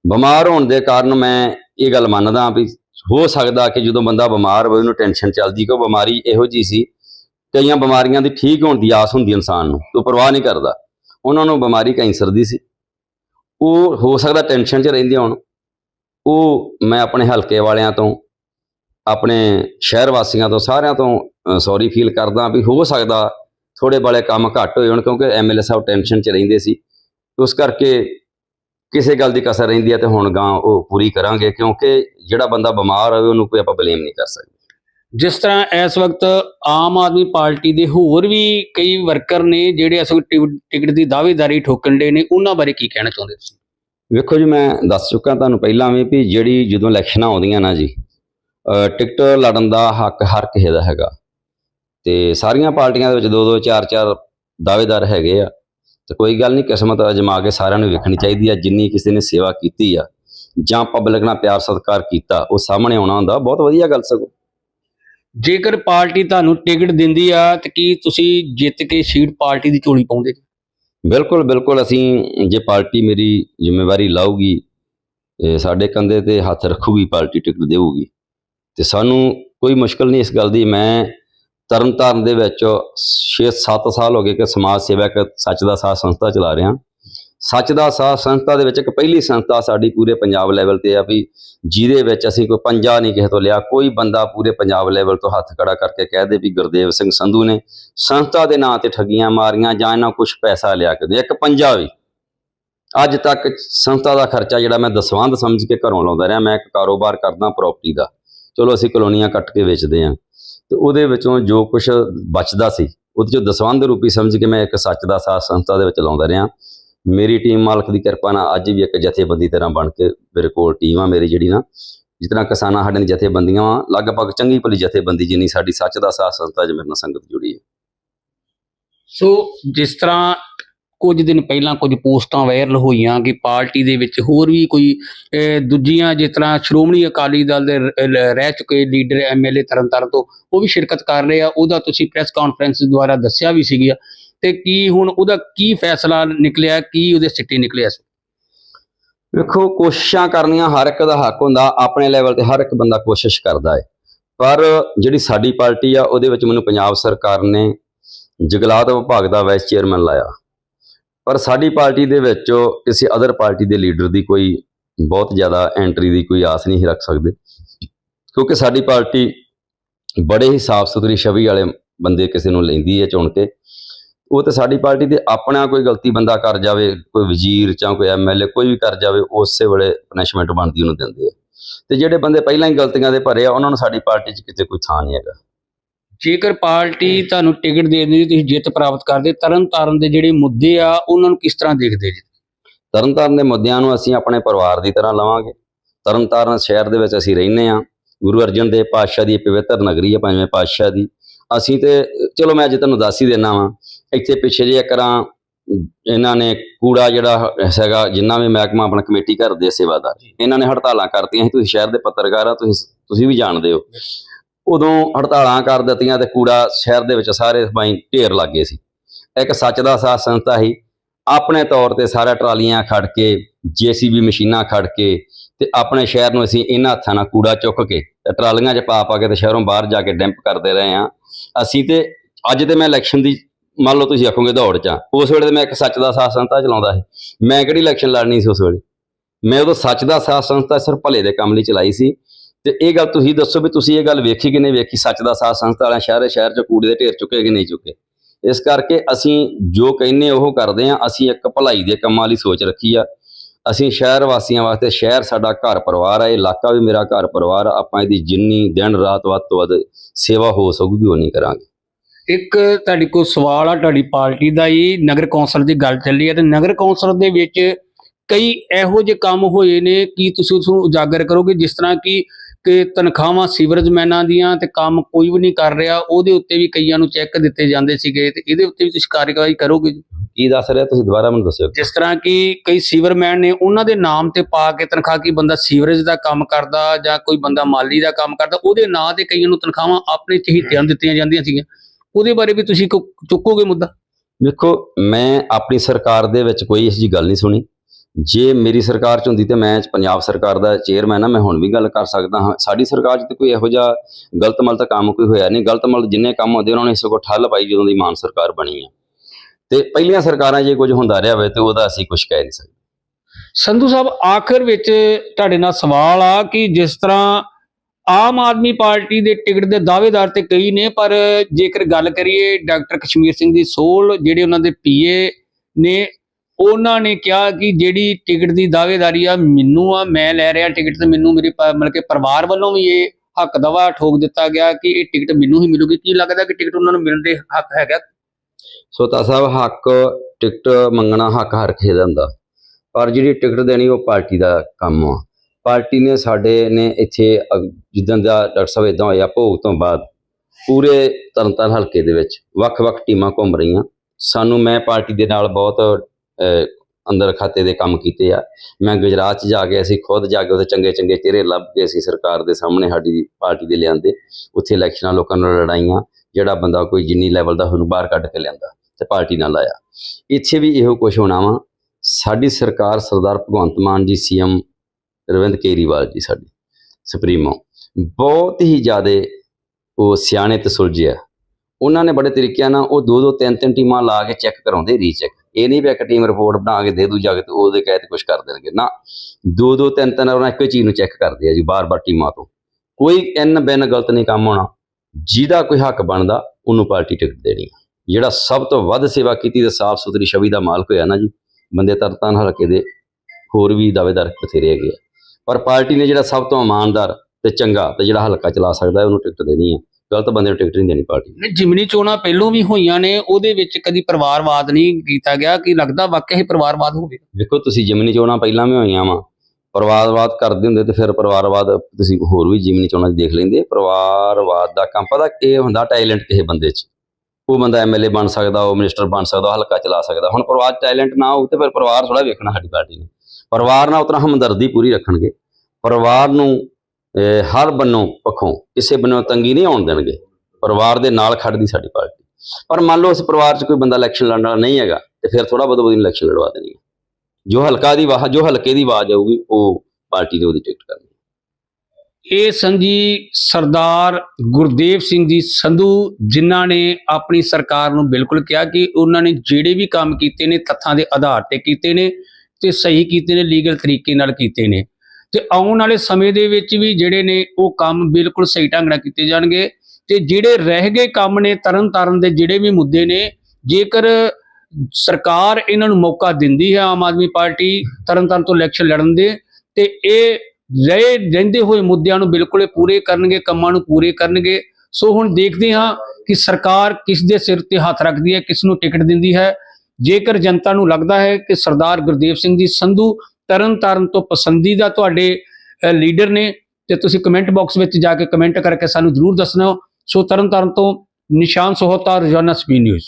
ਬਿਮਾਰ ਹੋਣ ਦੇ ਕਾਰਨ ਮੈਂ ਇਹ ਗੱਲ ਮੰਨਦਾ ਵੀ ਹੋ ਸਕਦਾ ਕਿ ਜਦੋਂ ਬੰਦਾ ਬਿਮਾਰ ਹੋਵੇ, ਉਹਨੂੰ ਟੈਨਸ਼ਨ ਚੱਲਦੀ ਕਿ ਉਹ ਬਿਮਾਰੀ ਇਹੋ ਜੀ ਸੀ, ਕਈਆਂ ਬਿਮਾਰੀਆਂ ਦੀ ਠੀਕ ਹੋਣ ਦੀ ਆਸ ਹੁੰਦੀ ਇਨਸਾਨ ਨੂੰ, ਉਹ ਪਰਵਾਹ ਨਹੀਂ ਕਰਦਾ। ਉਹਨਾਂ ਨੂੰ ਬਿਮਾਰੀ ਕੈਂਸਰ ਦੀ ਸੀ। ਉਹ ਹੋ ਸਕਦਾ ਟੈਨਸ਼ਨ 'ਚ ਰਹਿੰਦੇ ਹੋਣ। ਉਹ ਮੈਂ ਆਪਣੇ ਹਲਕੇ ਵਾਲਿਆਂ ਤੋਂ, ਆਪਣੇ ਸ਼ਹਿਰ ਵਾਸੀਆਂ ਤੋਂ, ਸਾਰਿਆਂ ਤੋਂ ਸੌਰੀ ਫੀਲ ਕਰਦਾ ਵੀ ਹੋ ਸਕਦਾ ਥੋੜੇ ਬਾਲੇ ਕੰਮ ਘੱਟ ਹੋਏ ਹੋਣ ਕਿਉਂਕਿ ਐਮਐਲਏ ਸਾਹਿਬ ਟੈਨਸ਼ਨ 'ਚ ਰਹਿੰਦੇ ਸੀ। ਉਸ ਕਰਕੇ ਕਿਸੇ ਗੱਲ ਦੀ ਕਸਰ ਰਹਿੰਦੀ ਹੈ ਤੇ ਹੁਣ ਗਾਂ ਉਹ ਪੂਰੀ ਕਰਾਂਗੇ ਕਿਉਂਕਿ ਜਿਹੜਾ ਬੰਦਾ ਬਿਮਾਰ ਹੋਵੇ ਉਹਨੂੰ ਕੋਈ ਆਪਾਂ ਬਲੇਮ ਨਹੀਂ ਕਰ ਸਕਦੇ। ਜਿਸ ਤਰ੍ਹਾਂ ਇਸ ਵਕਤ ਆਮ ਆਦਮੀ ਪਾਰਟੀ ਦੇ ਹੋਰ ਵੀ ਕਈ ਵਰਕਰ ਨੇ ਜਿਹੜੇ ਟਿਕ- ਟਿਕਟ ਦੀ ਦਾਅਵੇਦਾਰੀ ਠੋਕਣ ਦੇ ਨੇ ਉਹਨਾਂ ਬਾਰੇ ਕੀ ਕਹਿਣਾ ਚਾਹੁੰਦੇ ਤੁਸੀਂ? ਵੇਖੋ ਜੀ ਮੈਂ ਦੱਸ ਚੁੱਕਾ ਤੁਹਾਨੂੰ ਪਹਿਲਾਂ ਵੀ ਵੀ ਜਿਹੜੀ ਜਦੋਂ ਇਲੈਕਸ਼ਨਾਂ ਆਉਂਦੀਆਂ ਨਾ ਜੀ ਟਿਕਟ ਲੜਨ ਦਾ ਹੱਕ ਹਰ ਕਿਸੇ ਦਾ ਹੈਗਾ। ਤੇ ਸਾਰੀਆਂ ਪਾਰਟੀਆਂ ਦੇ ਵਿੱਚ ਦੋ ਦੋ ਚਾਰ ਚਾਰ ਦਾਅਵੇਦਾਰ ਹੈਗੇ ਆ। ਤੇ ਕੋਈ ਗੱਲ ਨਹੀਂ ਕਿਸਮਤ ਅਜਮਾ ਕੇ ਸਾਰਿਆਂ ਨੂੰ ਵੇਖਣੀ ਚਾਹੀਦੀ ਆ ਜਿੰਨੀ ਕਿਸੇ ਨੇ ਸੇਵਾ ਕੀਤੀ ਆ ਜਾਂ ਪਬਲਿਕ ਨਾਲ ਪਿਆਰ ਸਤਿਕਾਰ ਕੀਤਾ ਉਹ ਸਾਹਮਣੇ ਆਉਣਾ ਹੁੰਦਾ। ਬਹੁਤ ਵਧੀਆ ਗੱਲ ਸਗੋਂ। ਜੇਕਰ ਪਾਰਟੀ ਤੁਹਾਨੂੰ ਟਿਕਟ ਦਿੰਦੀ ਆ ਤੇ ਕੀ ਤੁਸੀਂ ਜਿੱਤ ਕੇ ਸੀਟ ਪਾਰਟੀ ਦੀ ਝੋਲੀ ਪਾਉਂਦੇ? ਬਿਲਕੁਲ ਬਿਲਕੁਲ। ਅਸੀਂ ਜੇ ਪਾਰਟੀ ਮੇਰੀ ਜ਼ਿੰਮੇਵਾਰੀ ਲਾਊਗੀ ਸਾਡੇ ਕੰਧੇ ਤੇ ਹੱਥ ਰੱਖੂਗੀ ਪਾਰਟੀ ਟਿਕਟ ਦੇਊਗੀ। ਤੇ ਸਾਨੂੰ ਕੋਈ ਮੁਸ਼ਕਲ ਨਹੀਂ ਇਸ ਗੱਲ ਦੀ। ਮੈਂ ਤਰਨਤਾਰਨ ਦੇ ਵਿੱਚ 6-7 ਸਾਲ ਹੋ ਗਏ ਕਿ ਸਮਾਜ ਸੇਵਾ ਇੱਕ ਸੱਚ ਦਾ ਸਾਥ ਸੰਸਥਾ ਚਲਾ ਰਿਹਾ ਸੱਚ ਦਾ ਸਾਥ ਸੰਸਥਾ ਦੇ ਵਿੱਚ ਇੱਕ ਪਹਿਲੀ ਸੰਸਥਾ ਸਾਡੀ ਪੂਰੇ ਪੰਜਾਬ ਲੈਵਲ ਤੇ ਆ ਵੀ ਜਿਹਦੇ ਵਿੱਚ ਅਸੀਂ ਕੋਈ ਪੰਜਾ ਨਹੀਂ ਕਿਸੇ ਤੋਂ ਲਿਆ, ਕੋਈ ਬੰਦਾ ਪੂਰੇ ਪੰਜਾਬ ਲੈਵਲ ਤੋਂ ਹੱਥ ਖੜਾ ਕਰਕੇ ਕਹਿ ਦੇ ਵੀ ਗੁਰਦੇਵ ਸਿੰਘ ਸੰਧੂ ਨੇ ਸੰਸਥਾ ਦੇ ਨਾਂ ਤੇ ਠੱਗੀਆਂ ਮਾਰੀਆਂ ਜਾਂ ਇਹਨਾਂ ਕੁਝ ਪੈਸਾ ਲਿਆ ਕੇ ਇੱਕ ਪੰਜਾ ਵੀ। ਅੱਜ ਤੱਕ ਸੰਸਥਾ ਦਾ ਖਰਚਾ ਜਿਹੜਾ ਮੈਂ ਦਸਵੰਧ ਸਮਝ ਕੇ ਘਰੋਂ ਲਾਉਂਦਾ ਰਿਹਾ, ਮੈਂ ਇੱਕ ਕਾਰੋਬਾਰ ਕਰਦਾ ਪ੍ਰਾਪਰਟੀ ਦਾ। ਚਲੋ ਅਸੀਂ ਕਲੋਨੀਆਂ ਕੱਟ ਕੇ ਵੇਚਦੇ ਹਾਂ। ਤੇ ਉਹਦੇ ਵਿੱਚੋਂ ਜੋ ਕੁਝ ਬਚਦਾ ਸੀ, ਉਹਦੇ ਚੋਂ ਦਸਵੰਧ ਰੂਪੀ ਸਮਝ ਕੇ ਮੈਂ ਇੱਕ ਸੱਚ ਦਾ ਸਾਥ ਸੰਸਥਾ ਦੇ ਵਿੱਚ ਲਾਉਂਦਾ ਰਿਹਾ। ਮੇਰੀ ਟੀਮ ਮਾਲਕ ਦੀ ਕਿਰਪਾ ਨਾਲ ਅੱਜ ਵੀ ਇੱਕ ਜਥੇਬੰਦੀ ਤਰ੍ਹਾਂ ਬਣ ਕੇ ਮੇਰੇ ਕੋਲ ਟੀਮ ਆ ਮੇਰੀ ਜਿਹੜੀ ਨਾ, ਜਿਸ ਤਰ੍ਹਾਂ ਕਿਸਾਨਾਂ ਸਾਡੇ ਦੀਆਂ ਜਥੇਬੰਦੀਆਂ ਵਾ, ਲਗਭਗ ਚੰਗੀ ਭਲੀ ਜਥੇਬੰਦੀ ਜਿੰਨੀ ਸਾਡੀ ਸੱਚ ਦਾ ਸਾਥ ਸੰਸਥਾ 'ਚ ਮੇਰੇ ਨਾਲ ਸੰਗਤ ਜੁੜੀ ਹੈ। ਸੋ ਜਿਸ ਤਰ੍ਹਾਂ ਕੁਝ ਦਿਨ ਪਹਿਲਾਂ ਕੁਝ ਪੋਸਟਾਂ ਵਾਇਰਲ ਹੋਈਆਂ ਕਿ ਪਾਰਟੀ ਦੇ ਵਿੱਚ ਹੋਰ ਵੀ ਕੋਈ ਦੂਜੀਆਂ ਜਿਸ ਤਰ੍ਹਾਂ ਸ਼੍ਰੋਮਣੀ ਅਕਾਲੀ ਦਲ ਦੇ ਰਹਿ ਚੁੱਕੇ ਲੀਡਰ ਐਮਐਲਏ ਤਰਨਤਾਰਨ ਤੋਂ, ਉਹ ਵੀ ਸ਼ਿਰਕਤ ਕਰ ਰਹੇ ਆ। ਉਹਦਾ ਤੁਸੀਂ ਪ੍ਰੈਸ ਕਾਨਫਰੰਸ ਦੁਆਰਾ ਦੱਸਿਆ ਵੀ ਸੀਗਾ ਤੇ ਕੀ ਹੁਣ ਉਹਦਾ ਕੀ ਫੈਸਲਾ ਨਿਕਲਿਆ, ਕੀ ਉਹਦੇ ਸਿੱਟੇ ਨਿਕਲੇ ਇਸ ਵੇਖੋ, ਕੋਸ਼ਿਸ਼ਾਂ ਕਰਨੀਆਂ ਹਰ ਇੱਕ ਦਾ ਹੱਕ ਹੁੰਦਾ, ਆਪਣੇ ਲੈਵਲ ਤੇ ਹਰ ਇੱਕ ਬੰਦਾ ਕੋਸ਼ਿਸ਼ ਕਰਦਾ ਹੈ ਪਰ ਜਿਹੜੀ ਸਾਡੀ ਪਾਰਟੀ ਆ, ਉਹਦੇ ਵਿੱਚ ਮੈਨੂੰ ਪੰਜਾਬ ਸਰਕਾਰ ਨੇ ਜਗਲਾਤ ਵਿਭਾਗ ਦਾ ਵਾਈਸ ਚੇਅਰਮੈਨ ਲਾਇਆ। ਪਰ ਸਾਡੀ ਪਾਰਟੀ ਦੇ ਵਿੱਚ ਕਿਸੇ ਅਦਰ ਪਾਰਟੀ ਦੇ ਲੀਡਰ ਦੀ ਕੋਈ ਬਹੁਤ ਜ਼ਿਆਦਾ ਐਂਟਰੀ ਦੀ ਕੋਈ ਆਸ ਨਹੀਂ ਰੱਖ ਸਕਦੇ। ਕਿਉਂਕਿ ਸਾਡੀ ਪਾਰਟੀ ਬੜੇ ਹੀ ਸਾਫ਼ ਸੁਥਰੀ ਛਵੀ ਵਾਲੇ ਬੰਦੇ ਕਿਸੇ ਨੂੰ ਲੈਂਦੀ ਹੈ ਚੁਣ ਕੇ। ਉਹ ਤੇ ਸਾਡੀ ਪਾਰਟੀ ਦੇ ਆਪਣਾ ਕੋਈ ਗਲਤੀ ਬੰਦਾ ਕਰ ਜਾਵੇ, ਕੋਈ ਵਜ਼ੀਰ ਜਾਂ ਕੋਈ ਐਮਐਲਏ ਕੋਈ ਵੀ ਕਰ ਜਾਵੇ, ਉਸੇ ਵੇਲੇ ਪਨਿਸ਼ਮੈਂਟ ਬਣਦੀ ਉਹਨੂੰ ਦਿੰਦੇ ਆ। ਤੇ ਜਿਹੜੇ ਬੰਦੇ ਪਹਿਲਾਂ ਹੀ ਗਲਤੀਆਂ ਦੇ ਭਰੇ ਆ, ਉਹਨਾਂ ਨੂੰ ਸਾਡੀ ਪਾਰਟੀ 'ਚ ਕਿਤੇ ਕੋਈ ਥਾਂ ਨਹੀਂ ਹੈਗਾ। ਜੇਕਰ ਪਾਰਟੀ ਤੁਹਾਨੂੰ ਟਿਕਟ ਦੇ ਦਿੰਦੀ ਤੁਸੀਂ ਜਿੱਤ ਪ੍ਰਾਪਤ ਕਰਦੇ ਤਰਨ ਤਾਰਨ ਦੇ ਜਿਹੜੇ ਮੁੱਦੇ ਆ ਉਹਨਾਂ ਨੂੰ ਕਿਸ ਤਰ੍ਹਾਂ ਦੇਖਦੇ ਜੀ? ਤਰਨਤਾਰਨ ਦੇ ਮੁੱਦਿਆਂ ਨੂੰ ਅਸੀਂ ਆਪਣੇ ਪਰਿਵਾਰ ਦੀ ਤਰ੍ਹਾਂ ਲਵਾਂਗੇ। ਤਰਨਤਾਰਨ ਸ਼ਹਿਰ ਦੇ ਵਿੱਚ ਅਸੀਂ ਰਹਿੰਦੇ ਹਾਂ। ਗੁਰੂ ਅਰਜਨ ਦੇਵ ਪਾਤਸ਼ਾਹ ਦੀ ਪਵਿੱਤਰ ਨਗਰੀ ਹੈ ਪੰਜਵੇਂ ਪਾਤਸ਼ਾਹ ਦੀ। ਅਸੀਂ ਤੇ ਚਲੋ ਮੈਂ ਅੱਜ ਤੁਹਾਨੂੰ ਦੱਸ ਹੀ ਦਿੰਦਾ ਵਾਂ ਇੱਥੇ ਪਿੱਛੇ ਜੇ ਕਰਾਂ ਇਹਨਾਂ ਨੇ ਕੂੜਾ ਜਿਹੜਾ ਹੈਗਾ ਜਿੰਨਾ ਵੀ ਮਹਿਕਮਾ ਆਪਣਾ ਕਮੇਟੀ ਘਰ ਦੇ ਸੇਵਾਦਾਰ ਇਹਨਾਂ ਨੇ ਹੜਤਾਲਾਂ ਕਰਤੀਆਂ ਸੀ। ਤੁਸੀਂ ਸ਼ਹਿਰ ਦੇ ਪੱਤਰਕਾਰ ਆ ਤੁਸੀਂ ਤੁਸੀਂ ਵੀ ਜਾਣਦੇ ਹੋ। ਉਦੋਂ ਹੜਤਾਲਾਂ ਕਰ ਦਿੱਤੀਆਂ ਤੇ ਕੂੜਾ ਸ਼ਹਿਰ ਦੇ ਵਿੱਚ ਸਾਰੇ ਬਾਈ ਢੇਰ ਲੱਗ ਗਏ ਸੀ। ਇੱਕ ਸੱਚ ਦਾ ਸਾਥ ਸੰਸਥਾ ਸੀ ਆਪਣੇ ਤੌਰ ਤੇ ਸਾਰਾ ਟਰਾਲੀਆਂ ਖੜ ਕੇ, ਜੀਸੀਬੀ ਮਸ਼ੀਨਾਂ ਖੜ ਕੇ ਤੇ ਆਪਣੇ ਸ਼ਹਿਰ ਨੂੰ ਅਸੀਂ ਇਹਨਾਂ ਹੱਥਾਂ ਨਾਲ ਕੂੜਾ ਚੁੱਕ ਕੇ ਤੇ ਟਰਾਲੀਆਂ 'ਚ ਪਾ ਪਾ ਕੇ ਤੇ ਸ਼ਹਿਰੋਂ ਬਾਹਰ ਜਾ ਕੇ ਡੈਂਪ ਕਰਦੇ ਰਹੇ ਆ ਅਸੀਂ ਤੇ ਅੱਜ ਤੇ ਮੈਂ ਇਲੈਕਸ਼ਨ ਦੀ, ਮੰਨ ਲਓ ਤੁਸੀਂ ਆਖੋਗੇ ਦੌੜ 'ਚ ਆ ਉਸ ਵੇਲੇ ਤੇ ਮੈਂ ਇੱਕ ਸੱਚ ਦਾ ਸਾਥ ਸੰਸਥਾ ਚਲਾਉਂਦਾ ਸੀ। ਮੈਂ ਕਿਹੜੀ ਇਲੈਕਸ਼ਨ ਲੜਨੀ ਸੀ ਉਸ ਵੇਲੇ? ਮੈਂ ਉਦੋਂ ਸੱਚ ਦਾ ਸਾਥ ਸੰਸਥਾ ਸਿਰਫ ਭਲੇ ਦੇ ਕੰਮ ਲਈ ਚਲਾਈ ਸੀ। ਤੇ ਇਹ ਗੱਲ ਤੁਸੀਂ ਦੱਸੋ ਵੀ ਤੁਸੀਂ ਇਹ ਗੱਲ ਵੇਖੀ ਕਿ ਨਹੀਂ ਵੇਖੀ? ਸੱਚ ਦਾ ਸਾਥ ਸੰਸਥਾ ਵਾਲਿਆਂ ਸ਼ਹਿਰ ਸ਼ਹਿਰ 'ਚ ਕੂੜੇ ਦੇ ਢੇਰ ਚੁੱਕੇ ਕਿ ਨਹੀਂ ਚੁੱਕੇ? ਇਸ ਕਰਕੇ ਅਸੀਂ ਜੋ ਕਹਿੰਨੇ ਉਹ ਕਰਦੇ ਆ। ਅਸੀਂ ਇੱਕ ਭਲਾਈ ਦੇ ਕੰਮਾਂ ਲਈ ਸੋਚ ਰੱਖੀ ਆ। ਅਸੀਂ ਸ਼ਹਿਰ ਵਾਸੀਆਂ ਵਾਸਤੇ, ਸ਼ਹਿਰ ਸਾਡਾ ਘਰ ਪਰਿਵਾਰ ਆ, ਇਹ ਇਲਾਕਾ ਵੀ ਮੇਰਾ ਘਰ ਪਰਿਵਾਰ ਆ। ਆਪਾਂ ਇਹਦੀ ਜਿੰਨੀ ਦਿਨ ਰਾਤ ਵੱਧ ਤੋਂ ਵੱਧ ਸੇਵਾ ਹੋ ਸਕੂਗੀ ਉਹ ਨਹੀਂ ਕਰਾਂਗੇ। ਇੱਕ ਤੁਹਾਡੇ ਕੋਲ ਸਵਾਲ ਆ, ਤੁਹਾਡੀ ਪਾਰਟੀ ਦਾ ਹੀ ਨਗਰ ਕੌਂਸਲ ਦੀ ਗੱਲ ਚੱਲੀ ਹੈ ਤੇ ਨਗਰ ਕੌਂਸਲ ਦੇ ਵਿੱਚ ਕਈ ਇਹੋ ਜਿਹੇ ਕੰਮ ਹੋਏ ਨੇ, ਕਿ ਤੁਸੀਂ ਉਸ ਨੂੰ ਉਜਾਗਰ ਕਰੋਗੇ? ਜਿਸ ਤਰ੍ਹਾਂ ਕਿ ਕਿ ਤਨਖਾਹਾਂ ਸੀਵਰੇਜਮੈਨਾਂ ਦੀਆਂ ਤੇ ਕੰਮ ਕੋਈ ਵੀ ਨਹੀਂ ਕਰ ਰਿਹਾ ਉਹਦੇ ਉੱਤੇ ਵੀ ਕਈਆਂ ਨੂੰ ਚੈੱਕ ਦਿੱਤੇ ਜਾਂਦੇ ਸੀਗੇ ਤੇ ਇਹਦੇ ਉੱਤੇ ਵੀ ਤੁਸੀਂ ਕਾਰਵਾਈ ਕਰੋਗੇ ਜੀ? ਕੀ ਦੱਸ ਰਿਹਾ ਤੁਸੀਂ ਦੁਬਾਰਾ ਮੈਨੂੰ ਦੱਸਿਓ। ਜਿਸ ਤਰ੍ਹਾਂ ਕਿ ਕਈ ਸੀਵਰਮੈਨ ਨੇ ਉਹਨਾਂ ਦੇ ਨਾਮ ਤੇ ਪਾ ਕੇ ਤਨਖਾਹ ਕੀ ਬੰਦਾ ਸੀਵਰੇਜ ਦਾ ਕੰਮ ਕਰਦਾ ਜਾਂ ਕੋਈ ਬੰਦਾ ਮਾਲੀ ਦਾ ਕੰਮ ਕਰਦਾ ਉਹਦੇ ਨਾਂ ਤੇ ਕਈਆਂ ਨੂੰ ਤਨਖਾਹਾਂ ਆਪਣੇ ਚਹੀਤਿਆਂ ਦਿੱਤੀਆਂ ਜਾਂਦੀਆਂ ਸੀਗੀਆਂ। ਉਹਦੇ ਬਾਰੇ ਵੀ ਤੁਸੀਂ ਚੁੱਕੋਗੇ ਮੁੱਦਾ? ਵੇਖੋ ਮੈਂ ਆਪਣੀ ਸਰਕਾਰ ਦੇ ਵਿੱਚ ਕੋਈ ਇਸ ਜੀ ਗੱਲ ਨਹੀਂ ਸੁਣੀ। ਜੇ ਮੇਰੀ ਸਰਕਾਰ ਚ ਹੁੰਦੀ ਤੇ ਮੈਂ ਪੰਜਾਬ ਸਰਕਾਰ ਦਾ ਚੇਅਰਮੈਨ ਆ, ਮੈਂ ਹੁਣ ਵੀ ਗੱਲ ਕਰ ਸਕਦਾ ਹਾਂ। ਸਾਡੀ ਸਰਕਾਰ ਚ ਤੇ ਕੋਈ ਇਹੋ ਜਿਹਾ ਗਲਤ ਤਾਂ ਕੰਮ ਕੋਈ ਹੋਇਆ ਨਹੀਂ। ਗਲਤ ਮਲਤ ਜਿੰਨੇ ਕੰਮ ਹੁੰਦੇ ਉਹਨਾਂ ਨੇ ਸਗੋਂ ਠੱਲ ਪਾਈ ਜਦੋਂ ਦੀ ਮਾਨ ਸਰਕਾਰ ਬਣੀ ਹੈ ਤੇ ਪਹਿਲੀਆਂ ਸਰਕਾਰਾਂ ਜੇ ਕੁਝ ਹੁੰਦਾ ਰਿਹਾ ਹੋਵੇ ਤੇ ਉਹਦਾ ਅਸੀਂ ਕੁਝ ਕਹਿ ਨਹੀਂ ਸਕਦੇ। ਸੰਧੂ ਸਾਹਿਬ, ਆਖਰ ਵਿੱਚ ਤੁਹਾਡੇ ਨਾਲ ਸਵਾਲ ਆ ਕਿ ਜਿਸ ਤਰ੍ਹਾਂ ਆਮ ਆਦਮੀ ਪਾਰਟੀ ਦੇ ਟਿਕਟ ਦੇ ਦਾਅਵੇਦਾਰ ਤੇ ਕਈ ਨੇ, ਪਰ ਜੇਕਰ ਗੱਲ ਕਰੀਏ ਡਾਕਟਰ ਕਸ਼ਮੀਰ ਸਿੰਘ ਦੀ ਸੋਲ, ਜਿਹੜੇ ਉਹਨਾਂ ਦੇ ਪੀਏ ਨੇ ਉਹਨਾਂ ਨੇ ਕਿਹਾ ਕਿ ਜਿਹੜੀ ਟਿਕਟ ਦੀ ਦਾਅਵੇਦਾਰੀ ਆ, ਮੈਨੂੰ ਆ, ਮੈਂ ਲੈ ਰਿਹਾ ਟਿਕਟ ਤੇ ਮੈਨੂੰ ਮੇਰੇ ਮਤਲਬ ਕਿ ਪਰਿਵਾਰ ਵੱਲੋਂ ਵੀ ਇਹ ਹੱਕ ਦਵਾ ਠੋਕ ਦਿੱਤਾ ਗਿਆ ਕਿ ਇਹ ਟਿਕਟ ਮੈਨੂੰ ਹੀ ਮਿਲੂਗੀ। ਕੀ ਲੱਗਦਾ ਕਿ ਟਿਕਟ ਉਹਨਾਂ ਨੂੰ ਮਿਲਣ ਦੇ ਹੱਕ ਹੈਗਾ? ਸੋਤਾ ਸਾਹਿਬ, ਹੱਕ, ਟਿਕਟ ਮੰਗਣਾ ਹੱਕ ਹਰ ਕਿਸੇ ਦਾ ਹੁੰਦਾ। ਪਰ ਜਿਹੜੀ ਟਿਕਟ ਦੇਣੀ ਉਹ ਪਾਰਟੀ ਦਾ ਕੰਮ ਆ। ਪਾਰਟੀ ਨੇ ਸਾਡੇ ਨੇ ਇੱਥੇ ਅਗ- ਜਿੱਦਾਂ ਦਾ ਡਾਕਟਰ ਸਾਹਿਬ ਇਦਾਂ ਹੋਇਆ, ਭੋਗ ਤੋਂ ਬਾਅਦ ਪੂਰੇ ਤਰਨਤਾਰਨ ਹਲਕੇ ਦੇ ਵਿੱਚ ਵੱਖ-ਵੱਖ ਟੀਮਾਂ ਘੁੰਮ ਰਹੀਆਂ। ਸਾਨੂੰ ਮੈਂ ਪਾਰਟੀ ਦੇ ਨਾਲ ਬਹੁਤ ਅੰਦਰ ਖਾਤੇ ਦੇ ਕੰਮ ਕੀਤੇ ਆ। ਮੈਂ ਗੁਜਰਾਤ 'ਚ ਜਾ ਕੇ ਅਸੀਂ ਖੁਦ ਜਾ ਕੇ ਉੱਥੇ ਚੰਗੇ ਚੰਗੇ ਚਿਹਰੇ ਲੱਭ ਕੇ ਅਸੀਂ ਸਰਕਾਰ ਦੇ ਸਾਹਮਣੇ ਸਾਡੀ ਪਾਰਟੀ ਦੇ ਲਿਆਂਦੇ। ਉੱਥੇ ਇਲੈਕਸ਼ਨਾਂ ਲੋਕਾਂ ਨਾਲ ਲੜਾਈਆਂ, ਜਿਹੜਾ ਬੰਦਾ ਕੋਈ ਜਿੰਨੀ ਲੈਵਲ ਦਾ ਉਹਨੂੰ ਬਾਹਰ ਕੱਢ ਕੇ ਲਿਆਂਦਾ ਤੇ ਪਾਰਟੀ ਨਾਲ ਆਇਆ। ਇੱਥੇ ਵੀ ਇਹੋ ਕੁਝ ਹੋਣਾ ਵਾ। ਸਾਡੀ ਸਰਕਾਰ ਸਰਦਾਰ ਭਗਵੰਤ ਮਾਨ ਜੀ ਸੀਐਮ ਰਵਿੰਦਰ ਕੇਜਰੀਵਾਲ ਜੀ ਸਾਡੀ, ਸੁਪਰੀਮੋ। ਬਹੁਤ ਹੀ ਜ਼ਿਆਦਾ ਉਹ ਸਿਆਣੇ ਤੇ ਸੁਲਝਿਆ ਉਹਨਾਂ ਨੇ ਬੜੇ ਤਰੀਕਿਆਂ ਨਾਲ ਉਹ ਦੋ ਦੋ ਤਿੰਨ ਤਿੰਨ ਟੀਮਾਂ ਲਾ ਕੇ ਚੈੱਕ ਕਰਾਉਂਦੇ ਰੀਚੈਕ ਇਹ ਨਹੀਂ ਵੀ ਇੱਕ ਟੀਮ ਰਿਪੋਰਟ ਬਣਾ ਕੇ ਦੇ ਦੂ ਜਾ ਕੇ ਤੇ ਉਹਦੇ ਕਹਿ ਤੇ ਕੁਝ ਕਰ ਦੇਣਗੇ। ਨਾ, ਦੋ ਦੋ, ਤਿੰਨ ਤਿੰਨ ਉਹਨਾਂ ਇੱਕੋ ਚੀਜ਼ ਨੂੰ ਚੈੱਕ ਕਰਦੇ ਆ ਜੀ ਬਾਰ-ਬਾਰ ਟੀਮਾਂ ਤੋਂ। ਕੋਈ ਐਨ ਬਿਨ ਗਲਤ ਨਹੀਂ ਕੰਮ ਹੋਣਾ। ਜਿਹਦਾ ਕੋਈ ਹੱਕ ਬਣਦਾ, ਉਹਨੂੰ ਪਾਰਟੀ ਟਿਕਟ ਦੇਣੀ ਜਿਹੜਾ ਸਭ ਤੋਂ ਵੱਧ ਸੇਵਾ ਕੀਤੀ ਤੇ ਸਾਫ਼ ਸੁਥਰੀ ਛਵੀ ਦਾ ਮਾਲਕ ਹੋਇਆ ਨਾ ਜੀ, ਬੰਦੇ ਤਰਤਾਨ ਹਲਕੇ ਦੇ ਹੋਰ ਵੀ ਦਾਅਵੇਦਾਰ ਬਥੇਰੇ ਹੈਗੇ ਆ। ਪਰ ਪਾਰਟੀ ਨੇ ਜਿਹੜਾ ਸਭ ਤੋਂ ਇਮਾਨਦਾਰ ਤੇ ਚੰਗਾ ਤੇ ਜਿਹੜਾ ਹਲਕਾ ਚਲਾ ਸਕਦਾ, ਉਹਨੂੰ ਟਿਕਟ ਦੇਣੀ ਹੈ ਗਲਤ ਬੰਦੇ ਨੂੰ ਟਿਕਟ ਨਹੀਂ ਦੇਣੀ ਪਾਰਟੀ ਨੇ। ਜਿਮਨੀ ਚੋਣਾਂ ਪਹਿਲੋਂ ਵੀ ਹੋਈਆਂ ਨੇ ਉਹਦੇ ਵਿੱਚ ਕਦੀ ਪਰਿਵਾਰਵਾਦ ਨਹੀਂ ਕੀਤਾ ਗਿਆ ਕਿ ਲੱਗਦਾ ਵਾਕਿਆ ਹੀ ਪਰਿਵਾਰਵਾਦ ਹੋਵੇਗਾ ਵੇਖੋ ਤੁਸੀਂ ਜਿਮਨੀ ਚੋਣਾਂ ਪਹਿਲਾਂ ਵੀ ਹੋਈਆਂ ਵਾ। ਪਰਿਵਾਰਵਾਦ ਕਰਦੇ ਹੁੰਦੇ ਤੇ ਫਿਰ ਪਰਿਵਾਰਵਾਦ ਤੁਸੀਂ ਹੋਰ ਵੀ ਜਿਮਨੀ ਚੋਣਾਂ 'ਚ ਦੇਖ ਲੈਂਦੇ ਪਰਿਵਾਰਵਾਦ ਦਾ ਕੰਮ ਪਤਾ ਇਹ ਹੁੰਦਾ ਟੈਲੈਂਟ ਕਿਸੇ ਬੰਦੇ 'ਚ। ਉਹ ਬੰਦਾ ਐਮਐਲਏ ਬਣ ਸਕਦਾ ਉਹ ਮਿਨਿਸਟਰ ਬਣ ਸਕਦਾ ਹਲਕਾ ਚਲਾ ਸਕਦਾ। ਹੁਣ ਪਰਿਵਾਰ ਟੈਲੈਂਟ ਨਾ ਹੋਊ ਤੇ ਫਿਰ ਪਰਿਵਾਰ ਥੋੜਾ ਵੇਖਣਾ ਸਾਡੀ ਪਾਰਟੀ ਨੇ। ਪਰਿਵਾਰ ਨਾਲ ਉਤਨਾ ਹਮਦਰਦੀ ਪੂਰੀ ਰੱਖਣਗੇ। ਪਰਿਵਾਰ ਨੂੰ ਹਰ ਬੰਨੋਂ ਪੱਖੋਂ ਕਿਸੇ ਬੰਨੋਂ ਤੰਗੀ ਨਹੀਂ ਆਉਣ ਦੇਣਗੇ। ਪਰਿਵਾਰ ਦੇ ਨਾਲ ਖੜਦੀ ਸਾਡੀ ਪਾਰਟੀ। ਪਰ ਮੰਨ ਲਓ ਇਸ ਪਰਿਵਾਰ 'ਚ ਕੋਈ ਬੰਦਾ ਇਲੈਕਸ਼ਨ ਲੜਨ ਵਾਲਾ ਨਹੀਂ ਹੈਗਾ, ਤੇ ਫਿਰ ਥੋੜਾ ਬਹੁਤ ਉਹਦੀ ਇਲੈਕਸ਼ਨ ਲੜਵਾ ਦੇਣੀ ਹੈ। ਜੋ ਹਲਕਾ ਦੀ ਆਵਾਜ਼ ਜੋ ਹਲਕੇ ਦੀ ਆਵਾਜ਼ ਆਊਗੀ, ਉਹ ਪਾਰਟੀ ਨੇ ਉਹਦੀ ਟਿਕਟ ਕਰਨੀ ਇਹ ਸੰਜੀ ਸਰਦਾਰ ਗੁਰਦੇਵ ਸਿੰਘ ਜੀ ਸੰਧੂ, ਜਿਨ੍ਹਾਂ ਨੇ ਆਪਣੀ ਸਰਕਾਰ ਨੂੰ ਬਿਲਕੁਲ ਕਿਹਾ ਕਿ ਉਹਨਾਂ ਨੇ ਜਿਹੜੇ ਵੀ ਕੰਮ ਕੀਤੇ ਨੇ, ਤੱਥਾਂ ਦੇ ਆਧਾਰ ਤੇ ਕੀਤੇ ਨੇ ਤੇ ਸਹੀ ਕੀਤੇ ਨੇ ਲੀਗਲ ਤਰੀਕੇ ਨਾਲ ਕੀਤੇ ਨੇ। ਤੇ ਆਉਣ ਵਾਲੇ ਸਮੇਂ ਦੇ ਵਿੱਚ ਵੀ ਜਿਹੜੇ ਨੇ ਉਹ ਕੰਮ ਬਿਲਕੁਲ ਸਹੀ ਢੰਗ ਨਾਲ ਕੀਤੇ ਜਾਣਗੇ ਤੇ ਜਿਹੜੇ ਰਹਿ ਗਏ ਕੰਮ ਨੇ ਤਰਨ ਤਾਰਨ ਦੇ ਜਿਹੜੇ ਵੀ ਮੁੱਦੇ ਨੇ, ਜੇਕਰ ਸਰਕਾਰ ਇਹਨਾਂ ਨੂੰ ਮੌਕਾ ਦਿੰਦੀ ਹੈ ਆਮ ਆਦਮੀ ਪਾਰਟੀ ਤਰਨ ਤਾਰਨ ਤੋਂ ਇਲੈਕਸ਼ਨ ਲੜਨ ਦੇ, ਤੇ ਇਹ ਰਹੇ, ਰਹਿੰਦੇ ਹੋਏ ਮੁੱਦਿਆਂ ਨੂੰ ਬਿਲਕੁਲ ਇਹ ਪੂਰੇ ਕਰਨਗੇ, ਕੰਮਾਂ ਨੂੰ ਪੂਰੇ ਕਰਨਗੇ। ਸੋ ਹੁਣ ਦੇਖਦੇ ਹਾਂ ਕਿ ਸਰਕਾਰ ਕਿਸ ਦੇ ਸਿਰ ਤੇ ਹੱਥ ਰੱਖਦੀ ਹੈ, ਕਿਸ ਨੂੰ ਟਿਕਟ ਦਿੰਦੀ ਹੈ। ਜੇਕਰ ਜਨਤਾ ਨੂੰ ਲੱਗਦਾ ਹੈ ਕਿ ਸਰਦਾਰ ਗੁਰਦੇਵ ਸਿੰਘ ਜੀ ਸੰਧੂ ਤਰਨ ਤਾਰਨ ਤੋਂ ਪਸੰਦੀਦਾ ਤੁਹਾਡੇ ਲੀਡਰ ਨੇ ਤੇ ਤੁਸੀਂ ਕਮੈਂਟ ਬਾਕਸ ਵਿੱਚ ਜਾ ਕੇ ਕਮੈਂਟ ਕਰਕੇ ਸਾਨੂੰ ਜ਼ਰੂਰ ਦੱਸਣਾ। ਸੋ ਤਰਨਤਾਰਨ ਤੋਂ ਨਿਸ਼ਾਨ ਸੋਹਤਾ, ਰੋਜ਼ਾਨਾ ਸਪੀ ਨਿਊਜ਼।